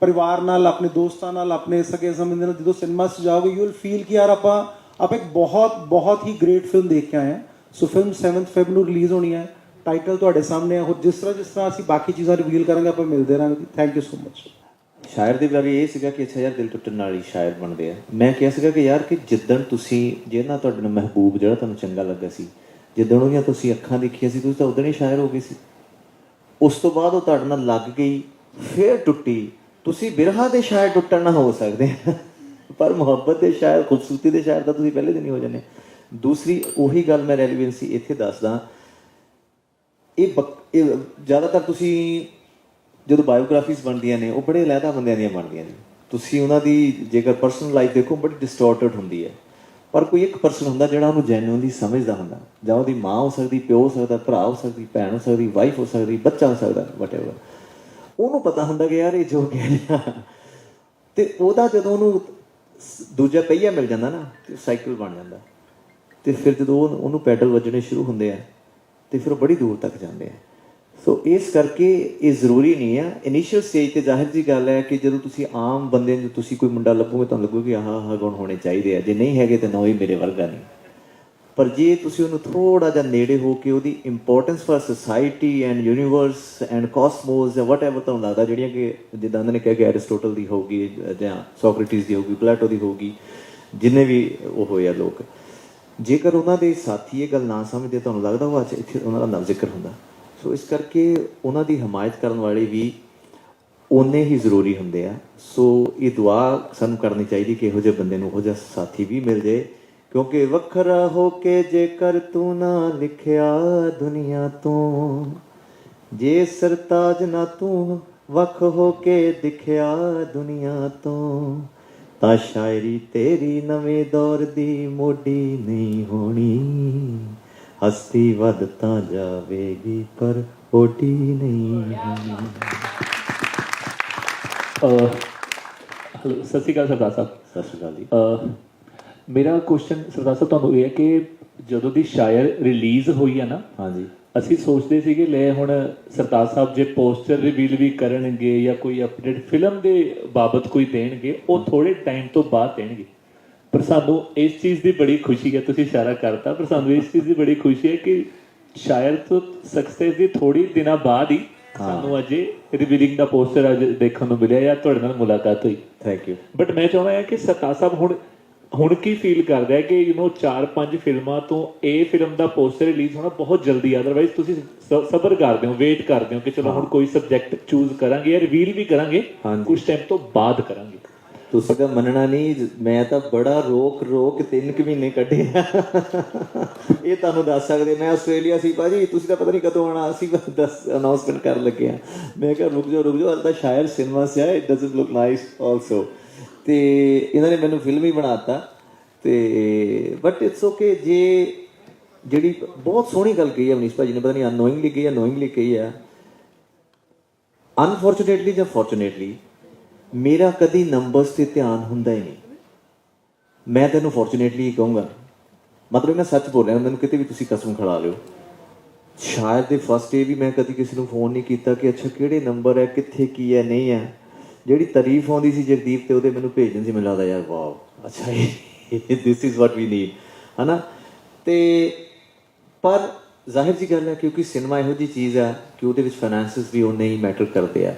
ਪਰਿਵਾਰ ਨਾਲ, ਆਪਣੇ ਦੋਸਤਾਂ ਨਾਲ, ਆਪਣੇ ਸਕੇ ਸੰਬੰਧੀ ਨਾਲ ਜਦੋਂ ਸਿਨੇਮਾ 'ਚ ਜਾਓਗੇ ਯੂ ਵਿਲ ਫੀਲ ਕਿ ਯਾਰ ਆਪਾਂ ਆਪਾਂ ਇੱਕ ਬਹੁਤ ਬਹੁਤ ਹੀ ਗ੍ਰੇਟ ਫਿਲਮ ਦੇਖ ਕੇ ਆਏ ਹਾਂ। ਸੋ ਫਿਲਮ 7th ਫੈਬ ਨੂੰ ਰਿਲੀਜ਼ ਹੋਣੀ ਹੈ। ਟਾਈਟਲ ਤੁਹਾਡੇ ਸਾਹਮਣੇ ਹੈ। ਹੋਰ ਜਿਸ ਤਰ੍ਹਾਂ ਜਿਸ ਤਰ੍ਹਾਂ ਅਸੀਂ ਬਾਕੀ ਚੀਜ਼ਾਂ ਰਿਵੀਲ ਕਰਾਂਗੇ, ਆਪਾਂ ਮਿਲਦੇ ਰਹਾਂਗੇ thank you so much Shayar ਦੇ ਬਾਰੇ ਇਹ ਸੀਗਾ ਕਿ ਅੱਛਾ ਯਾਰ, ਦਿਲ ਟੁੱਟਣ ਨਾਲ ਹੀ ਸ਼ਾਇਰ ਬਣਦੇ ਆ। ਮੈਂ ਕਿਹਾ ਸੀਗਾ ਕਿ ਯਾਰ, ਕਿ ਜਿੱਦਣ ਤੁਸੀਂ ਜਿਹਨਾਂ ਤੁਹਾਡੇ ਨਾਲ ਮਹਿਬੂਬ, ਜਿਹੜਾ ਤੁਹਾਨੂੰ ਚੰਗਾ ਲੱਗਾ ਸੀ, ਜਿੱਦਣ ਉਹਦੀਆਂ ਤੁਸੀਂ ਅੱਖਾਂ ਦੇਖੀਆਂ ਸੀ, ਤੁਸੀਂ ਤਾਂ ਉਦੋਂ ਹੀ ਸ਼ਾਇਰ ਹੋ ਗਏ ਸੀ। ਉਸ ਤੋਂ ਬਾਅਦ ਉਹ ਤੁਹਾਡੇ ਨਾਲ ਲੱਗ ਗਈ, ਫੇਰ ਟੁੱਟੀ। ਤੁਸੀਂ ਬਿਰਹਾ ਦੇ ਸ਼ਾਇਰ ਟੁੱਟਣ ਨਾ ਹੋ ਸਕਦੇ। ਪਰ ਮੁਹੱਬਤ ਦੇ ਸ਼ਾਇਰ, ਖੂਬਸੂਰਤੀ ਦੇ ਸ਼ਾਇਰ ਤਾਂ ਤੁਸੀਂ ਪਹਿਲੇ ਦਿਨ ਹੀ ਹੋ ਜਾਂਦੇ। ਦੂਸਰੀ, ਉਹੀ ਗੱਲ ਮੈਂ ਰੈਲੀਵੈਂਸੀ ਇੱਥੇ ਦੱਸਦਾ। ਇਹ ਬਕ- ਇਹ ਜ਼ਿਆਦਾਤਰ ਤੁਸੀਂ ਜਦੋਂ ਬਾਇਓਗ੍ਰਾਫੀਜ਼ ਬਣਦੀਆਂ ਨੇ, ਉਹ ਬੜੇ ਅਲੱਗਾ ਬੰਦਿਆਂ ਦੀਆਂ ਬਣਦੀਆਂ ਨੇ। ਤੁਸੀਂ ਉਹਨਾਂ ਦੀ, ਜੇਕਰ ਪਰਸਨਲ ਲਾਈਫ ਦੇਖੋ ਬੜੀ ਡਿਸਟੋਰਟਡ ਹੁੰਦੀ ਹੈ। ਪਰ ਕੋਈ ਇੱਕ ਪਰਸਨ ਹੁੰਦਾ ਜਿਹੜਾ ਉਹਨੂੰ ਜੈਨੂਇਨਲੀ ਸਮਝਦਾ ਹੁੰਦਾ। ਜਾਂ ਉਹਦੀ ਮਾਂ ਹੋ ਸਕਦੀ, ਪਿਓ ਹੋ ਸਕਦਾ, ਭਰਾ ਹੋ ਸਕਦੀ, ਭੈਣ ਹੋ ਸਕਦੀ ਵਾਈਫ ਹੋ ਸਕਦੀ, ਬੱਚਾ ਹੋ ਸਕਦਾ ਵਟਐਵਰ ਉਹਨੂੰ ਪਤਾ ਹੁੰਦਾ ਕਿ ਯਾਰ ਇਹ ਜੋ ਕਹਿ ਰਿਹਾ। ਤੇ ਉਹਦਾ ਜਦੋਂ ਉਹਨੂੰ ਦੂਜਾ ਪਹੀਆ ਮਿਲ ਜਾਂਦਾ ਨਾ, ਤੇ ਸਾਈਕਲ ਬਣ ਜਾਂਦਾ। ਤੇ ਫਿਰ ਜਦੋਂ ਉਹਨੂੰ ਪੈਡਲ ਵੱਜਣੇ ਸ਼ੁਰੂ ਹੁੰਦੇ ਆ, ਤੇ ਫਿਰ ਉਹ ਬੜੀ ਦੂਰ ਤੱਕ ਜਾਂਦੇ ਆ। ਸੋ ਇਸ ਕਰਕੇ ਇਹ ਜ਼ਰੂਰੀ ਨਹੀਂ ਆ। ਇਨੀਸ਼ੀਅਲ ਸਟੇਜ ਤੇ ਜ਼ਾਹਿਰ ਜੀ ਗੱਲ ਹੈ ਕਿ ਜਦੋਂ ਤੁਸੀਂ ਆਮ ਬੰਦੇ ਨੂੰ, ਤੁਸੀਂ ਕੋਈ ਮੁੰਡਾ ਲੱਭੋਗੇ, ਤੁਹਾਨੂੰ ਲੱਗੂਗੀ ਆਹ ਆਹ ਗੁਣ ਹੋਣੇ ਚਾਹੀਦੇ ਆ। ਜੇ ਨਹੀਂ ਹੈਗੇ ਤਾਂ ਨਾ ਹੀ ਮੇਰੇ ਵਰਗਾ ਨਹੀਂ। ਪਰ ਜੇ ਤੁਸੀਂ ਉਹਨੂੰ ਥੋੜਾ ਜਿਹਾ ਨੇੜੇ ਹੋ ਕੇ ਉਹਦੀ importance for society and universe and cosmos ਜਾਂ ਵਟਐਵਰ ਤੁਹਾਨੂੰ ਲੱਗਦਾ, ਜਿਹੜੀਆਂ ਕਿ ਜਿੱਦਾਂ ਉਹਨਾਂ ਨੇ ਕਿਹਾ ਕਿ ਐਰਿਸਟੋਟਲ ਦੀ ਹੋਊਗੀ ਜਾਂ ਸੋਕਰੇਟਿਸ ਦੀ ਹੋਊਗੀ ਪਲੇਟੋ ਦੀ ਹੋਊਗੀ, ਜਿੰਨੇ ਵੀ ਉਹ ਹੋਏ ਆ ਲੋਕ, ਜੇਕਰ ਉਹਨਾਂ ਦੇ ਸਾਥੀ ਇਹ ਗੱਲ ਨਾ ਸਮਝਦੇ, ਤੁਹਾਨੂੰ ਲੱਗਦਾ ਉਹ ਅੱਜ ਇੱਥੇ ਉਹਨਾਂ ਦਾ ਨਾਮ ਜ਼ਿਕਰ ਹੁੰਦਾ? ਸੋ ਇਸ ਕਰਕੇ ਉਹਨਾਂ ਦੀ ਹਮਾਇਤ ਕਰਨ ਵਾਲੇ ਵੀ ਉਨੇ ਹੀ ਜ਼ਰੂਰੀ ਹੁੰਦੇ ਆ। ਸੋ ਇਹ ਦੁਆ ਸਾਨੂੰ ਕਰਨੀ ਚਾਹੀਦੀ ਕਿ ਇਹੋ ਜਿਹੇ ਬੰਦੇ ਨੂੰ, ਇਹੋ ਜਿਹਾ ਸਾਥੀ ਵੀ ਮਿਲ ਜੇ ਕਿਉਂਕਿ ਵੱਖਰਾ ਹੋ ਕੇ ਜੇਕਰ ਤੂੰ ਨਾ ਲਿਖਿਆ ਦੁਨੀਆ ਤੋਂ ਜੇ ਸਰਤਾਜ ਨਾ ਤੂੰ ਵੱਖ ਹੋ ਕੇ ਦਿਖਿਆ ਦੁਨੀਆ ਤੋਂ ਤਾਂ ਸ਼ਾਇਰੀ ਤੇਰੀ ਨਵੇਂ ਦੌਰ ਦੀ ਮੋਢੀ ਨਹੀਂ ਹੋਣੀ। ਹਸਤੀ ਵੱਧ ਤਾਂ ਜਾਵੇਗੀ ਪਰ ਓਡੀ ਨਹੀਂ ਹੋਣੀ। ਸਤਿ ਸ਼੍ਰੀ ਅਕਾਲ ਸਰਦਾਰ ਸਾਹਿਬ। ਸਤਿ ਸ਼੍ਰੀ ਅਕਾਲ ਜੀ। ਮੇਰਾ ਕੁਐਸਚਨ ਸਰਦਾਰ ਸਾਹਿਬ ਤੁਹਾਨੂੰ ਇਹ ਹੈ ਕਿ ਜਦੋਂ ਦੀ ਸ਼ਾਇਰ ਰਿਲੀਜ਼ ਹੋਈ ਹੈ ਨਾ ਹਾਂਜੀ। ਅਸੀਂ ਸੋਚਦੇ ਸੀਗੇ ਲੈ ਹੁਣ ਸਰਦਾਰ ਸਾਹਿਬ ਜੇ ਪੋਸਟਰ ਰਿਵੀਲ ਵੀ ਕਰਨਗੇ ਜਾਂ ਕੋਈ ਅਪਡੇਟ ਫਿਲਮ ਦੇ ਬਾਬਤ ਕੋਈ ਦੇਣਗੇ ਉਹ ਥੋੜੇ ਟਾਈਮ ਤੋਂ ਬਾਅਦ ਦੇਣਗੇ। ਪਰ ਸਾਨੂੰ ਇਸ ਚੀਜ਼ ਦੀ ਬੜੀ ਖੁਸ਼ੀ ਹੈ ਤੁਸੀਂ ਇਸ਼ਾਰਾ ਕਰਤਾ ਪਰ ਸਾਨੂੰ ਇਸ ਚੀਜ਼ ਦੀ ਬੜੀ ਖੁਸ਼ੀ ਹੈ ਕਿ ਸ਼ਾਇਰ ਤੋਂ ਸਕਸੈਸ ਦੀ ਥੋੜੀ ਦਿਨਾਂ ਬਾਅਦ ਹੀ ਸਾਨੂੰ ਅਜੇ ਰਿਵੀਲਿੰਗ ਦਾ ਪੋਸਟਰ ਅੱਜ ਦੇਖਣ ਨੂੰ ਮਿਲਿਆ ਜਾਂ ਤੁਹਾਡੇ ਨਾਲ ਮੁਲਾਕਾਤ ਹੋਈ। ਥੈਂਕ ਯੂ ਬਟ ਮੈਂ ਚਾਹੁੰਦਾ ਹਾਂ ਕਿ ਸਰਤਾਜ ਸਾਹਿਬ ਹੁਣ ਹੁਣ ਕੀ ਫੀਲ ਕਰਦਾ ਹੈ ਕਿ ਯੂ نو ਚਾਰ ਪੰਜ ਫਿਲਮਾਂ ਤੋਂ ਇਹ ਫਿਲਮ ਦਾ ਪੋਸਟਰ ਰਿਲੀਜ਼ ਹੋਣਾ ਬਹੁਤ ਜਲਦੀ ਹੈ। ਅਦਰਵਾਈਜ਼ ਤੁਸੀਂ ਸਬਰ ਕਰਦੇ ਹੋ ਵੇਟ ਕਰਦੇ ਹੋ ਕਿ ਚਲੋ ਹੁਣ ਕੋਈ ਸਬਜੈਕਟ ਚੂਜ਼ ਕਰਾਂਗੇ ਜਾਂ ਰਿਵੀਲ ਵੀ ਕਰਾਂਗੇ। ਕੁਝ ਟਾਈਮ ਤੋਂ ਬਾਅਦ ਕਰਾਂਗੇ। ਤੁਸੀਂ ਤਾਂ ਮੰਨਣਾ ਨਹੀਂ ਮੈਂ ਤਾਂ ਬੜਾ ਰੋਕ ਰੋਕ ਤਿੰਨ ਕੁ ਮਹੀਨੇ ਕੱਢੇ ਇਹ ਤੁਹਾਨੂੰ ਦੱਸ ਸਕਦੇ ਮੈਂ ਆਸਟ੍ਰੇਲੀਆ ਸੀ ਭਾਜੀ ਤੁਸੀਂ ਤਾਂ ਪਤਾ ਨਹੀਂ ਕਦੋਂ ਆਣਾ ਅਸੀਂ ਬਸ ਦੱਸ ਅਨਾਉਂਸਮੈਂਟ ਕਰਨ ਲੱਗੇ ਆ। ਮੈਂ ਕਿਹਾ ਰੁਕ ਜਾਓ ਰੁਕ ਜਾਓ ਹਾਲੇ ਤਾਂ ਸ਼ਾਇਰ ਸਿਨੇਮਾ ਸੇ ਆ it doesn't look nice also ਤੇ ਇਹਨਾਂ ਨੇ ਮੈਨੂੰ ਫਿਲਮ ਹੀ ਬਣਾਤਾ ਤੇ ਬਟ ਇਟਸ ਓਕੇ ਜੇ ਜਿਹੜੀ ਬਹੁਤ ਸੋਹਣੀ ਗੱਲ ਕਹੀ ਹੈ ਮਨੀਸ਼ ਭਾਜੀ ਨੇ, ਪਤਾ ਨਹੀਂ ਅਨਨੋਇੰਗਲੀ ਕਹੀ ਹੈ ਨੋਇੰਗਲੀ ਕਹੀ ਹੈ ਅਨਫੋਰਚੂਨੇਟਲੀ ਜਾਂ ਫੋਰਚੂਨੇਟਲੀ ਮੇਰਾ ਕਦੀ ਨੰਬਰਸ ਤੇ ਧਿਆਨ ਹੁੰਦਾ ਹੀ ਨਹੀਂ। ਮੈਂ ਤੈਨੂੰ ਫੋਰਚੂਨੇਟਲੀ ਕਹੂੰਗਾ। ਮਤਲਬ ਮੈਂ ਸੱਚ ਬੋਲ ਰਿਹਾ, ਮੈਨੂੰ ਕਿਤੇ ਵੀ ਤੁਸੀਂ ਕਸਮ ਖੜਾ ਲਿਓ। ਸ਼ਾਇਦ ਦੇ ਫਸਟ ਡੇ ਵੀ ਮੈਂ ਕਦੀ ਕਿਸੇ ਨੂੰ ਫੋਨ ਨਹੀਂ ਕੀਤਾ ਕਿ ਅੱਛਾ, ਕਿਹੜੇ ਨੰਬਰ ਹੈ, ਕਿੱਥੇ ਕੀ ਹੈ, ਨਹੀਂ ਹੈ। ਜਿਹੜੀ ਤਾਰੀਫ ਆਉਂਦੀ ਸੀ ਜਗਦੀਪ ਤੇ ਉਹਦੇ ਮੈਨੂੰ ਭੇਜਣ ਸੀ, ਮੈਨੂੰ ਲੱਗਦਾ, ਯਾਰ, ਵਾਓ, ਅੱਛਾ, ਇਹ this is what we need ਹਨਾ? ਤੇ ਪਰ ਜ਼ਾਹਿਰ ਜੀ ਗੱਲ ਹੈ, ਕਿਉਂਕਿ ਸਿਨੇਮਾ ਇਹੋ ਜੀ ਚੀਜ਼ ਆ ਕਿ ਉਹਦੇ ਵਿੱਚ ਫਾਈਨੈਂਸਸ ਵੀ ਉਹਨੇ ਹੀ ਮੈਟਰ ਕਰਦੇ ਆ।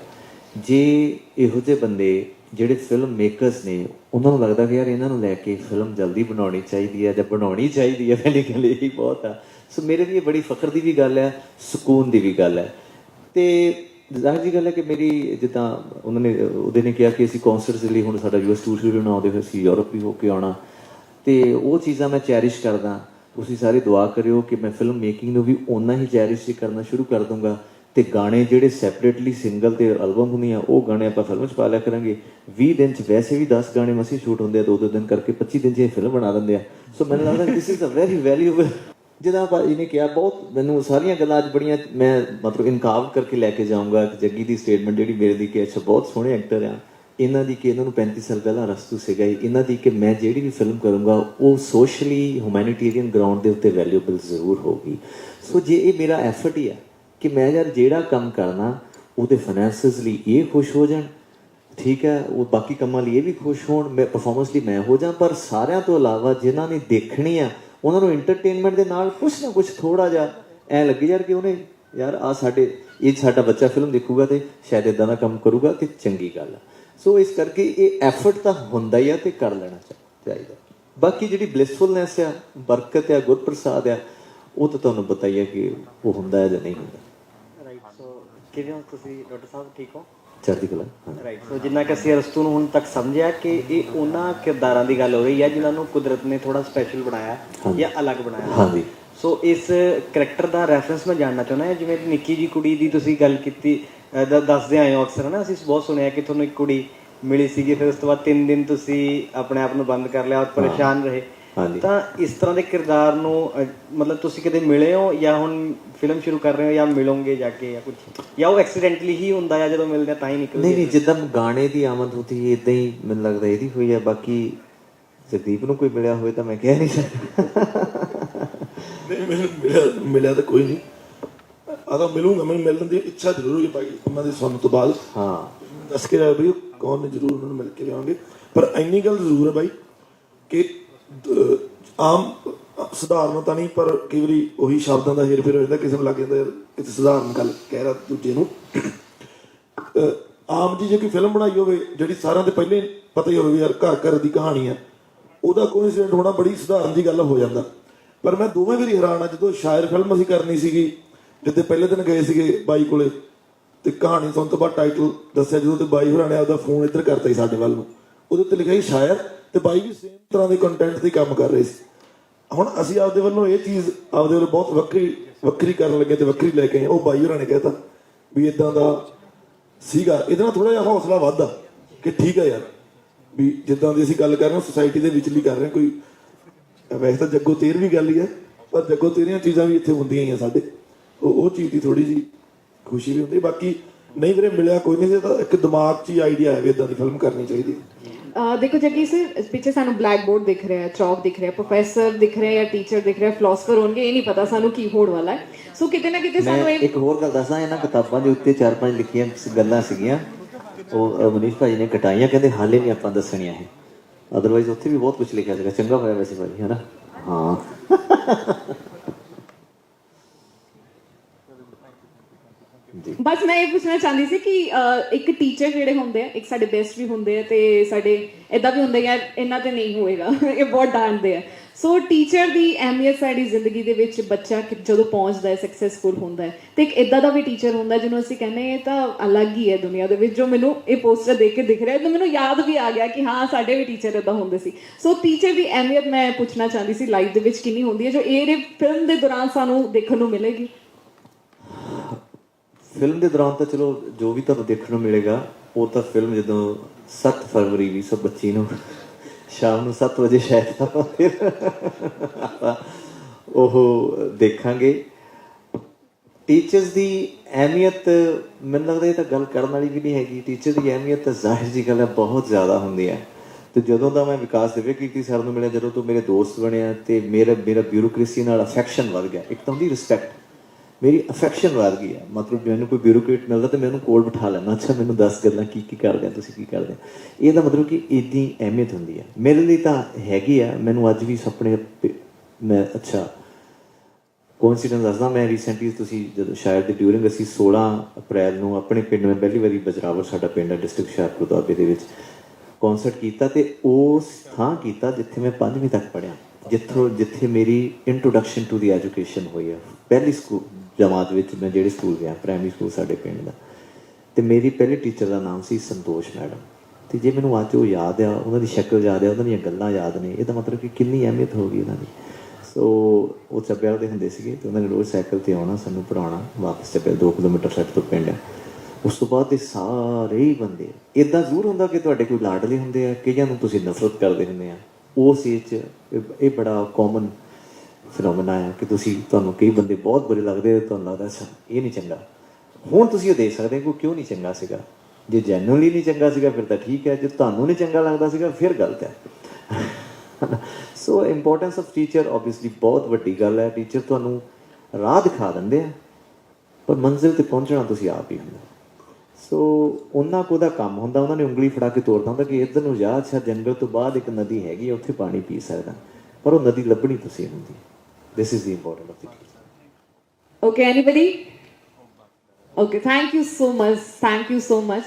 ਜੇ ਇਹੋ ਜਿਹੇ ਬੰਦੇ, ਜਿਹੜੇ ਫਿਲਮ ਮੇਕਰਸ ਨੇ, ਉਹਨਾਂ ਨੂੰ ਲੱਗਦਾ ਕਿ ਯਾਰ ਇਹਨਾਂ ਨੂੰ ਲੈ ਕੇ ਫਿਲਮ ਜਲਦੀ ਬਣਾਉਣੀ ਚਾਹੀਦੀ ਹੈ ਜਾਂ ਬਣਾਉਣੀ ਚਾਹੀਦੀ ਹੈ, ਪਹਿਲੀ ਗੱਲ ਇਹ ਬਹੁਤ ਆ। ਸੋ ਮੇਰੇ ਲਈ ਬੜੀ ਫਖਰ ਦੀ ਵੀ ਗੱਲ ਹੈ, ਸਕੂਨ ਦੀ ਵੀ ਗੱਲ ਹੈ। ਤੇ ਜ਼ਾਹਿਰ ਜੀ ਗੱਲ ਹੈ ਕਿ ਮੇਰੀ ਜਿੱਦਾਂ ਉਹਨਾਂ ਨੇ, ਉਹਦੇ ਨੇ ਕਿਹਾ ਕਿ ਅਸੀਂ ਕਨਸਰਟਸ ਲਈ ਹੁਣ ਸਾਡਾ ਯੂਐਸ ਟੂਰ ਸ਼ੁਰੂ ਹੋਣਾ ਉਹਦੇ ਅਸੀਂ ਯੂਰਪ ਵੀ ਹੋ ਕੇ ਆਉਣਾ। ਤੇ ਉਹ ਚੀਜ਼ਾਂ ਮੈਂ ਚੈਰਿਸ਼ ਕਰਦਾ। ਤੁਸੀਂ ਸਾਰੇ ਦੁਆ ਕਰਿਓ ਕਿ ਮੈਂ ਫਿਲਮ ਮੇਕਿੰਗ ਨੂੰ ਵੀ ਓਨਾ ਹੀ ਚੈਰਿਸ਼ ਕਰਨਾ ਸ਼ੁਰੂ ਕਰ ਦੂੰਗਾ ਤੇ ਗਾਣੇ ਜਿਹੜੇ ਸੈਪਰੇਟਲੀ ਸਿੰਗਲ ਤੇ ਐਲਬਮ ਹੁੰਦੀਆਂ, ਉਹ ਗਾਣੇ ਆਪਾਂ ਫਿਲਮ 'ਚ ਪਾ ਲਿਆ ਕਰਾਂਗੇ। 20 ਦਿਨ 'ਚ ਵੈਸੇ ਵੀ 10 ਗਾਣੇ ਮਸੀਂ ਸ਼ੂਟ ਹੁੰਦੇ ਆ ਦੋ ਦੋ ਦਿਨ ਕਰਕੇ 25 ਦਿਨ 'ਚ ਇਹ ਫਿਲਮ ਬਣਾ ਦਿੰਦੇ ਆ। ਸੋ ਮੈਨੂੰ ਲੱਗਦਾ this is a very valuable ਜਿੱਦਾਂ ਭਾਜੀ ਨੇ ਕਿਹਾ, ਬਹੁਤ ਮੈਨੂੰ ਸਾਰੀਆਂ ਗੱਲਾਂ ਅੱਜ ਬੜੀਆਂ ਮੈਂ ਮਤਲਬ ਇਨਕਾਬ ਕਰਕੇ ਲੈ ਕੇ ਜਾਊਂਗਾ। ਕਿ ਜੱਗੀ ਦੀ ਸਟੇਟਮੈਂਟ ਜਿਹੜੀ ਮੇਰੇ ਦੀ ਕਿ ਅੱਛਾ, ਬਹੁਤ ਸੋਹਣੇ ਐਕਟਰ ਆ। ਇਹਨਾਂ ਦੀ ਕਿ ਇਹਨਾਂ ਨੂੰ 35 ਸਾਲ ਪਹਿਲਾਂ ਰਸਤੂ ਸੀਗਾ ਹੀ ਇਹਨਾਂ ਦੀ ਕਿ ਮੈਂ ਜਿਹੜੀ ਵੀ ਫਿਲਮ ਕਰੂੰਗਾ, ਉਹ ਸੋਸ਼ਲੀ ਹਿਊਮੈਨਿਟੇਰੀਅਨ ਗਰਾਊਂਡ ਦੇ ਉੱਤੇ ਵੈਲਿਊਬਲ ਜ਼ਰੂਰ ਹੋਊਗੀ। ਸੋ ਜੇ ਇਹ ਮੇਰਾ ਐਫਰਟ ਹੀ ਆ ਕਿ ਮੈਂ ਯਾਰ ਜਿਹੜਾ ਕੰਮ ਕਰਨਾ, ਉਹਦੇ ਫਾਈਨੈਂਸਸ ਲਈ ਇਹ ਖੁਸ਼ ਹੋ ਜਾਣ, ਠੀਕ ਹੈ, ਉਹ ਬਾਕੀ ਕੰਮਾਂ ਲਈ ਇਹ ਵੀ ਖੁਸ਼ ਹੋਣ, ਮੈਂ ਪਰਫਾਰਮੈਂਸ ਲਈ ਮੈਂ ਹੋ ਜਾ, ਪਰ ਸਾਰਿਆਂ ਤੋਂ ਇਲਾਵਾ ਜਿਨ੍ਹਾਂ ਨੇ ਦੇਖਣੀ ਆ ਉਹਨਾਂ ਨੂੰ ਐਂਟਰਟੇਨਮੈਂਟ ਦੇ ਨਾਲ ਕੁਝ ਨਾ ਕੁਝ ਥੋੜਾ ਜਿਹਾ ਐ ਲੱਗੇ ਯਾਰ ਕਿ ਉਹਨੇ, ਯਾਰ ਆ ਸਾਡੇ, ਇਹ ਸਾਡਾ ਬੱਚਾ ਫਿਲਮ ਦੇਖੂਗਾ ਤੇ ਸ਼ਾਇਦ ਇਦਾਂ ਦਾ ਕੰਮ ਕਰੂਗਾ ਤੇ ਚੰਗੀ ਗੱਲ ਆ। ਸੋ ਇਸ ਕਰਕੇ ਇਹ ਐਫਰਟ ਤਾਂ ਹੁੰਦਾ ਹੀ ਆ ਤੇ ਕਰ ਲੈਣਾ ਚਾਹੀਦਾ। ਬਾਕੀ ਜਿਹੜੀ ਬਲਿਸਫੁਲਨੈਸ ਆ, ਬਰਕਤ ਆ, ਗੁਰਪ੍ਰਸਾਦ ਆ, ਉਹ ਤਾਂ ਤੁਹਾਨੂੰ ਪਤਾ ਹੀ ਹੈ ਕਿ ਉਹ ਹੁੰਦਾ ਹੈ ਜਾਂ ਨਹੀਂ ਹੁੰਦਾ। ਰਾਈਟ ਸੋ ਕਿਵੇਂ ਹੋ ਤੁਸੀਂ, ਡਾਕਟਰ ਸਾਹਿਬ, ਠੀਕ ਹੋ? ਚੜ੍ਹਦੀ ਕਲਾ। ਰਾਈਟ ਸੋ ਜਿੰਨਾ ਕਿ ਅਸੀਂ ਅਰਸਤੂ ਨੂੰ ਹੁਣ ਤੱਕ ਸਮਝਿਆ ਕਿ ਇਹ ਉਹਨਾਂ ਕਿਰਦਾਰਾਂ ਦੀ ਗੱਲ ਹੋ ਰਹੀ ਹੈ ਜਿਨ੍ਹਾਂ ਨੂੰ ਕੁਦਰਤ ਨੇ ਥੋੜਾ ਸਪੈਸ਼ਲ ਬਣਾਇਆ ਜਾਂ ਅਲੱਗ ਬਣਾਇਆ। ਹਾਂਜੀ ਸੋ ਇਸ ਕਰੈਕਟਰ ਦਾ ਰੈਫਰੈਂਸ ਮੈਂ ਜਾਣਨਾ ਚਾਹੁੰਦਾ ਹਾਂ ਜਿਵੇਂ ਨਿੱਕੀ ਜੀ ਕੁੜੀ ਦੀ ਤੁਸੀਂ ਗੱਲ ਕੀਤੀ ਦੱਸਦੇ ਆਏ ਹੋ ਅਕਸਰ ਨਾ ਅਸੀਂ ਬਹੁਤ ਸੁਣਿਆ ਕਿ ਤੁਹਾਨੂੰ ਇੱਕ ਕੁੜੀ ਮਿਲੀ ਸੀਗੀ ਫਿਰ ਉਸ ਤੋਂ ਬਾਅਦ 3 ਦਿਨ ਤੁਸੀਂ ਆਪਣੇ ਆਪ ਨੂੰ ਬੰਦ ਕਰ ਲਿਆ ਔਰ ਪਰੇਸ਼ਾਨ ਰਹੇ। ਹਾਂਜੀ। ਤਾਂ ਇਸ ਤਰ੍ਹਾਂ ਦੇ ਕਿਰਦਾਰ ਨੂੰ ਮਤਲਬ ਤੁਸੀਂ ਕਦੇ ਮਿਲੇ ਹੋ ਜਾਂ ਹੁਣ ਫਿਲਮ ਸ਼ੁਰੂ ਕਰ ਰਹੇ ਹੋ ਜਾਂ ਮਿਲੋਗੇ ਜਾ ਕੇ ਜਾਂ ਕੁਝ ਜਾਂ ਉਹ ਐਕਸੀਡੈਂਟਲੀ ਹੀ ਹੁੰਦਾ ਹੈ ਜਦੋਂ ਮਿਲਦੇ ਆ ਤਾਂ ਹੀ ਨਿਕਲਦੇ ਨਹੀਂ ਨਹੀਂ ਜਿੱਦਾਂ ਗਾਣੇ ਦੀ ਆਮਦ ਹੁੰਦੀ ਹੈ ਇਦਾਂ ਹੀ ਮੈਨੂੰ ਲੱਗਦਾ ਇਹਦੀ ਹੋਈ ਹੈ ਬਾਕੀ ਜਗਦੀਪ ਨੂੰ ਕੋਈ ਮਿਲਿਆ ਹੋਵੇ ਤਾਂ ਮੈਂ ਕਹਿ ਨਹੀਂ ਸਕਦਾ। ਨਹੀਂ ਮੈਨੂੰ ਮਿਲਿਆ ਮਿਲਿਆ ਤਾਂ ਕੋਈ ਨਹੀਂ। ਆ ਤਾਂ ਮਿਲੂੰਗਾ ਮੈਨੂੰ ਮਿਲਣ ਦੀ ਇੱਛਾ ਜ਼ਰੂਰ ਹੋਈ ਭਾਈ ਉਹਨਾਂ ਦੀ ਸੁਣਨ ਤੋਂ ਬਾਅਦ। ਹਾਂ। ਦੱਸ ਕੇ ਜਾਓ ਬਈ ਕੌਣ ਨੇ ਜ਼ਰੂਰ ਉਹਨਾਂ ਨੂੰ ਮਿਲ ਕੇ ਲਿਆਵਾਂਗੇ ਪਰ ਇੰਨੀ ਗੱਲ ਜ਼ਰੂਰ ਹੈ ਬਾਈ ਕਿ ਆਮ ਸਧਾਰਨ ਤਾਂ ਨਹੀਂ ਪਰ ਕਈ ਵਾਰੀ ਉਹੀ ਸ਼ਬਦਾਂ ਦਾ ਹੇਰ ਫੇਰ ਹੋ ਜਾਂਦਾ ਕਿਸੇ ਨੂੰ ਲੱਗ ਜਾਂਦਾ ਯਾਰ ਕਿਤੇ ਸਧਾਰਨ ਗੱਲ ਕਹਿ ਰਿਹਾ ਦੂਜੇ ਨੂੰ। ਅਹ, ਆਮ ਜੀ ਜੇ ਕੋਈ ਫਿਲਮ ਬਣਾਈ ਹੋਵੇ ਜਿਹੜੀ ਸਾਰਿਆਂ ਦੇ ਪਹਿਲੇ ਪਤਾ ਹੀ ਹੋਵੇ ਵੀ ਯਾਰ ਘਰ ਘਰ ਦੀ ਕਹਾਣੀ ਆ ਉਹਦਾ ਕੋਇਨਸੀਡੈਂਟ ਹੋਣਾ ਬੜੀ ਸਧਾਰਨ ਜੀ ਗੱਲ ਹੋ ਜਾਂਦਾ। ਪਰ ਮੈਂ ਦੋਵੇਂ ਵਾਰੀ ਹੈਰਾਨ ਆ ਜਦੋਂ ਸ਼ਾਇਰ ਫਿਲਮ ਅਸੀਂ ਕਰਨੀ ਸੀਗੀ ਜਿੱਦੇ ਪਹਿਲੇ ਦਿਨ ਗਏ ਸੀਗੇ ਬਾਈ ਕੋਲੇ ਤੇ ਕਹਾਣੀ ਸੁਣ ਤੋਂ ਬਾਅਦ ਟਾਈਟਲ ਦੱਸਿਆ ਜਦੋਂ ਤੇ ਬਾਈ ਹੋਰਾਂ ਨੇ ਆਪਦਾ ਫੋਨ ਇੱਧਰ ਕਰਤਾ ਸੀ ਸਾਡੇ ਵੱਲ ਨੂੰ। ਉਹਦੇ ਉੱਤੇ ਲਿਖਿਆ ਸੀ ਸ਼ਾਇਰ ਤੇ ਬਾਈ ਵੀ ਸੇਮ ਤਰ੍ਹਾਂ ਦੇ ਕੰਟੈਂਟ ਤੇ ਕੰਮ ਕਰ ਰਹੇ ਸੀ। ਹੁਣ ਅਸੀਂ ਆਪਦੇ ਵੱਲੋਂ ਇਹ ਚੀਜ਼ ਆਪਦੇ ਵੱਲੋਂ ਬਹੁਤ ਵੱਖਰੀ ਵੱਖਰੀ ਕਰਨ ਲੱਗੇ ਤੇ ਵੱਖਰੀ ਲੈ ਕੇ ਆਏ। ਉਹ ਬਾਈ ਹੋਰਾਂ ਨੇ ਕਹਿਤਾ ਵੀ ਇਦਾਂ ਦਾ ਸੀਗਾ। ਇਹਦੇ ਨਾਲ ਥੋੜਾ ਜਿਹਾ ਹੌਸਲਾ ਵੱਧਦਾ ਕਿ ਠੀਕ ਹੈ ਯਾਰ, ਵੀ ਜਿੱਦਾਂ ਦੀ ਅਸੀਂ ਗੱਲ ਕਰ ਰਹੇ ਹਾਂ ਸੋਸਾਇਟੀ ਦੇ ਵਿਚਲੀ ਕਰ ਰਹੇ ਹਾਂ। ਕੋਈ, ਵੈਸੇ ਤਾਂ ਜੱਗੋ ਤੇਰ ਵੀ ਗੱਲ ਹੀ ਹੈ, ਪਰ ਜੱਗੋ ਤੇਰੀਆਂ ਚੀਜ਼ਾਂ ਵੀ ਇੱਥੇ ਹੁੰਦੀਆਂ ਹੀ ਆ ਸਾਡੇ। ਉਹ ਚੀਜ਼ ਦੀ ਥੋੜੀ ਜੀ ਖੁਸ਼ੀ ਵੀ ਹੁੰਦੀ ਬਾਕੀ ਨਹੀਂ ਵੀਰੇ, ਮਿਲਿਆ ਕੋਈ ਨਹੀਂ। ਸੀ ਤਾਂ ਇੱਕ ਦਿਮਾਗ 'ਚ ਹੀ ਆਈਡੀਆ ਹੈ ਵੀ ਇਦਾਂ ਦੀ ਫਿਲਮ ਕਰਨੀ ਚਾਹੀਦੀ ਹੈ। ਦੇਖੋ ਜੱਗੀ ਸਰ ਪਿੱਛੇ ਸਾਨੂੰ ਬਲੈਕ ਬੋਰਡ ਦਿਖ ਰਿਹਾ ਹੈ ਚੌਕ ਦਿਖ ਰਿਹਾ ਪ੍ਰੋਫੈਸਰ ਦਿਖ ਰਿਹਾ ਹੈ ਜਾਂ ਟੀਚਰ ਦਿਖ ਰਿਹਾ ਫਿਲਾਸਫਰ ਹੋਣਗੇ ਇਹ ਨਹੀਂ ਪਤਾ ਸਾਨੂੰ ਕੀ ਹੋਣ ਵਾਲਾ ਹੈ। ਸੋ ਕਿਤੇ ਨਾ ਕਿਤੇ ਸਾਨੂੰ ਇਹ ਇੱਕ ਹੋਰ ਗੱਲ ਦੱਸਦਾ ਇਹਨਾਂ ਕਿਤਾਬਾਂ ਦੇ ਉੱਤੇ ਚਾਰ ਪੰਜ ਲਿਖੀਆਂ ਗੱਲਾਂ ਸੀਗੀਆਂ। ਉਹ ਮਨੀਸ਼ ਭਾਈ ਨੇ ਕਟਾਈਆਂ ਕਹਿੰਦੇ ਹਾਲੇ ਨਹੀਂ ਆਪਾਂ ਦੱਸਣੀਆਂ ਇਹ। ਅਦਰਵਾਈਜ਼ ਉੱਥੇ ਵੀ ਬਹੁਤ ਕੁਝ ਲਿਖਿਆ ਸੀਗਾ ਚੰਗਾ ਹੋਇਆ ਵੈਸੇ ਭਾਈ ਹੈ ਨਾ ਹਾਂ। ਬਸ ਮੈਂ ਇਹ ਪੁੱਛਣਾ ਚਾਹੁੰਦੀ ਸੀ ਕਿ ਅਹ, ਇੱਕ ਟੀਚਰ ਜਿਹੜੇ ਹੁੰਦੇ ਆ ਇੱਕ ਸਾਡੇ ਬੈਸਟ ਵੀ ਹੁੰਦੇ ਆ ਤੇ ਸਾਡੇ ਇਦਾਂ ਵੀ ਹੁੰਦੇ ਯਾਰ ਇਹਨਾਂ ਤੇ ਨਹੀਂ ਹੋਏਗਾ। ਇਹ ਬਹੁਤ ਡਾਂਟਦੇ ਆ। ਸੋ ਟੀਚਰ ਦੀ ਅਹਿਮੀਅਤ ਸਾਡੀ ਜ਼ਿੰਦਗੀ ਦੇ ਵਿੱਚ ਬੱਚਾ ਕਿ- ਜਦੋਂ ਪਹੁੰਚਦਾ ਹੈ ਸਕਸੈਸਫੁਲ ਹੁੰਦਾ ਹੈ ਤੇ ਇੱਕ ਇਦਾਂ ਦਾ ਵੀ ਟੀਚਰ ਹੁੰਦਾ ਜਿਹਨੂੰ ਅਸੀਂ ਕਹਿੰਦੇ ਹਾਂ, ਇਹ ਤਾਂ ਅਲੱਗ ਹੀ ਹੈ ਦੁਨੀਆ ਦੇ ਵਿੱਚ ਜੋ ਮੈਨੂੰ ਇਹ ਪੋਸਟਰ ਦੇਖ ਕੇ ਦਿਖ ਰਿਹਾ ਤਾਂ ਮੈਨੂੰ ਯਾਦ ਵੀ ਆ ਗਿਆ ਕਿ ਹਾਂ ਸਾਡੇ ਵੀ ਟੀਚਰ ਇਦਾਂ ਹੁੰਦੇ ਸੀ। ਸੋ ਟੀਚਰ ਦੀ ਅਹਿਮੀਅਤ ਮੈਂ ਪੁੱਛਣਾ ਚਾਹੁੰਦੀ ਸੀ ਲਾਈਫ ਦੇ ਵਿੱਚ ਕਿੰਨੀ ਹੁੰਦੀ ਹੈ ਜੋ ਇਹ ਫਿਲਮ ਦੇ ਦੌਰਾਨ ਸਾਨੂੰ ਦੇਖਣ ਨੂੰ ਮਿਲੇਗੀ। ਫਿਲਮ ਦੇ ਦੌਰਾਨ ਤਾਂ ਚਲੋ ਜੋ ਵੀ ਤੁਹਾਨੂੰ ਦੇਖਣ ਨੂੰ ਮਿਲੇਗਾ, ਉਹ ਤਾਂ ਫਿਲਮ ਜਦੋਂ 7 ਫਰਵਰੀ 2025 ਨੂੰ ਸ਼ਾਮ ਨੂੰ 7 ਵਜੇ ਸ਼ਾਇਦ ਆਪਾਂ ਫਿਰ ਉਹ ਦੇਖਾਂਗੇ। ਟੀਚਰਸ ਦੀ ਅਹਿਮੀਅਤ, ਮੈਨੂੰ ਲੱਗਦਾ ਇਹ ਤਾਂ ਗੱਲ ਕਰਨ ਵਾਲੀ ਵੀ ਨਹੀਂ ਹੈਗੀ। ਟੀਚਰ ਦੀ ਅਹਿਮੀਅਤ ਤਾਂ ਜ਼ਾਹਿਰ ਜੀ ਗੱਲ ਹੈ, ਬਹੁਤ ਜ਼ਿਆਦਾ ਹੁੰਦੀ ਹੈ। ਤੇ ਜਦੋਂ ਦਾ ਮੈਂ ਵਿਕਾਸ ਦੇਵੇ ਕੀਤੀ ਸਰ ਨੂੰ ਮਿਲਿਆ, ਜਦੋਂ ਤੋਂ ਮੇਰੇ ਦੋਸਤ ਬਣਿਆ ਤੇ ਮੇਰਾ ਮੇਰਾ ਬਿਊਰੋਕ੍ਰੇਸੀ ਨਾਲ ਅਫੈਕਸ਼ਨ ਵੱਧ ਗਿਆ। ਇੱਕ ਤਾਂ ਹੁੰਦੀ ਰਿਸਪੈਕਟ ਮੇਰੀ ਅਫੈਕਸ਼ਨ ਵੱਧ ਗਈ ਹੈ ਮਤਲਬ ਮੈਨੂੰ ਕੋਈ ਬਿਊਰੋਕ੍ਰੇਟ ਮਿਲਦਾ ਤੇ ਮੈਂ ਉਹਨੂੰ ਕੋਲ ਬਿਠਾ ਲੈਣਾ ਅੱਛਾ, ਮੈਨੂੰ ਦੱਸ ਗੱਲਾਂ ਕੀ ਕੀ ਕਰਦੇ ਆ ਤੁਸੀਂ, ਕੀ ਕਰਦੇ ਆ। ਇਹਦਾ ਮਤਲਬ ਕਿ ਇਦੀ ਅਹਿਮੀਅਤ ਹੁੰਦੀ ਹੈ ਮੇਰੇ ਲਈ ਤਾਂ ਹੈਗੀ ਆ। ਮੈਨੂੰ ਅੱਜ ਵੀ ਸੁਪਨੇ ਪ- ਮੈਂ ਅੱਛਾ ਕੋਇਨਸੀਡੈਂਸ ਦੱਸਦਾ ਮੈਂ ਰੀਸੈਂਟਲੀ ਤੁਸੀਂ ਜਦੋਂ ਸ਼ਾਇਦ ਦੇ ਡਿਊਰਿੰਗ ਅਸੀਂ 16 ਅਪ੍ਰੈਲ ਨੂੰ ਆਪਣੇ ਪਿੰਡ ਮੈਂ ਪਹਿਲੀ ਵਾਰੀ ਬਜਰਾਵਰ ਸਾਡਾ ਪਿੰਡ ਹੈ ਡਿਸਟ੍ਰਿਕਟ ਹੁਸ਼ਿਆਰਪੁਰ ਦੁਆਬੇ ਦੇ ਵਿੱਚ। ਕਨਸਰਟ ਕੀਤਾ ਤੇ ਉਸ ਥਾਂ ਕੀਤਾ ਜਿੱਥੇ ਮੈਂ ਪੰਜਵੀਂ ਤੱਕ ਪੜਿਆ ਜਿੱਥੋਂ ਜਿੱਥੇ ਮੇਰੀ ਇੰਟਰੋਡਕਸ਼ਨ ਟੂ ਦੀ ਐਜੂਕੇਸ਼ਨ ਹੋਈ ਹੈ ਪਹਿਲੀ ਸਕੂਲ ਜਮਾਤ ਵਿੱਚ ਮੈਂ ਜਿਹੜੇ ਸਕੂਲ ਗਿਆ ਪ੍ਰਾਇਮਰੀ ਸਕੂਲ ਸਾਡੇ ਪਿੰਡ ਦਾ। ਤੇ ਮੇਰੀ ਪਹਿਲੇ ਟੀਚਰ ਦਾ ਨਾਮ ਸੀ ਸੰਤੋਸ਼ ਮੈਡਮ। ਤੇ ਜੇ ਮੈਨੂੰ ਅੱਜ ਉਹ ਯਾਦ ਆ, ਉਹਨਾਂ ਦੀ ਸ਼ਕਲ ਯਾਦ ਆ, ਉਹਨਾਂ ਦੀਆਂ ਗੱਲਾਂ ਯਾਦ ਨੇ, ਇਹਦਾ ਮਤਲਬ ਕਿ ਕਿੰਨੀ ਅਹਿਮੀਅਤ ਹੋ ਗਈ ਉਹਨਾਂ ਦੀ। ਸੋ ਉਹ ਚੱਬਿਆਲ ਦੇ ਹੁੰਦੇ ਸੀਗੇ ਤੇ ਉਹਨਾਂ ਨੇ ਰੋਜ਼ ਸਾਈਕਲ ਤੇ ਆਉਣਾ ਸਾਨੂੰ ਪੜਾਉਣਾ ਵਾਪਸ ਚੱਬਿਆਲ 2 ਕਿਲੋਮੀਟਰ ਸਾਡੇ ਤੋਂ ਪਿੰਡ। ਹੈ ਉਸ ਤੋਂ ਬਾਅਦ ਇਹ ਸਾਰੇ ਹੀ ਬੰਦੇ ਇਦਾਂ ਜ਼ਰੂਰ ਹੁੰਦਾ ਕਿ ਤੁਹਾਡੇ ਕੋਈ ਲਾਡਲੇ ਹੁੰਦੇ ਆ, ਕਈਆਂ ਨੂੰ ਤੁਸੀਂ ਨਫ਼ਰਤ ਕਰਦੇ ਹੁੰਦੇ ਆ। ਉਸ ਏਜ 'ਚ ਇਹ- ਇਹ ਬੜਾ ਕਾਮਨ ਫਿਨੋਮੀਨਾ ਹੈ ਕਿ ਤੁਸੀਂ ਤੁਹਾਨੂੰ ਕਈ ਬੰਦੇ ਬਹੁਤ ਬੁਰੇ ਲੱਗਦੇ ਤੁਹਾਨੂੰ ਲੱਗਦਾ ਸਰ ਇਹ ਨਹੀਂ ਚੰਗਾ। ਹੁਣ ਤੁਸੀਂ ਉਹ ਦੇਖ ਸਕਦੇ ਹੋ ਕਿ ਕਿਉਂ ਨਹੀਂ ਚੰਗਾ ਸੀਗਾ। ਜੇ ਜੈਨੂਅਲੀ ਨਹੀਂ ਚੰਗਾ ਸੀਗਾ ਫਿਰ ਤਾਂ ਠੀਕ ਹੈ। ਜੇ ਤੁਹਾਨੂੰ ਨਹੀਂ ਚੰਗਾ ਲੱਗਦਾ ਸੀਗਾ ਫਿਰ ਗਲਤ ਹੈ। So importance of teacher obviously ਬਹੁਤ ਵੱਡੀ ਗੱਲ ਹੈ। ਟੀਚਰ ਤੁਹਾਨੂੰ ਰਾਹ ਦਿਖਾ ਦਿੰਦੇ ਆ ਪਰ ਮੰਜ਼ਿਲ ਤੇ ਪਹੁੰਚਣਾ ਤੁਸੀਂ ਆਪ ਹੀ ਹੁੰਦਾ। ਸੋ ਉਹਨਾਂ ਕੋ ਦਾ ਕੰਮ ਹੁੰਦਾ ਉਹਨਾਂ ਨੇ ਉਂਗਲੀ ਫੜਾ ਕੇ ਤੋਰਦਾ ਹੁੰਦਾ ਕਿ ਇੱਧਰ ਨੂੰ ਜਾ ਅੱਛਾ ਜੰਗਲ ਤੋਂ ਬਾਅਦ ਇੱਕ ਨਦੀ ਹੈਗੀ ਆ, ਉੱਥੇ ਪਾਣੀ ਪੀ ਸਕਦਾ। ਪਰ ਉਹ ਨਦੀ ਲੱਭਣੀ ਤੁਸੀਂ ਹੁੰਦੀ This is the importance of the teacher. Okay, anybody? Okay, thank you so much. Thank you so much.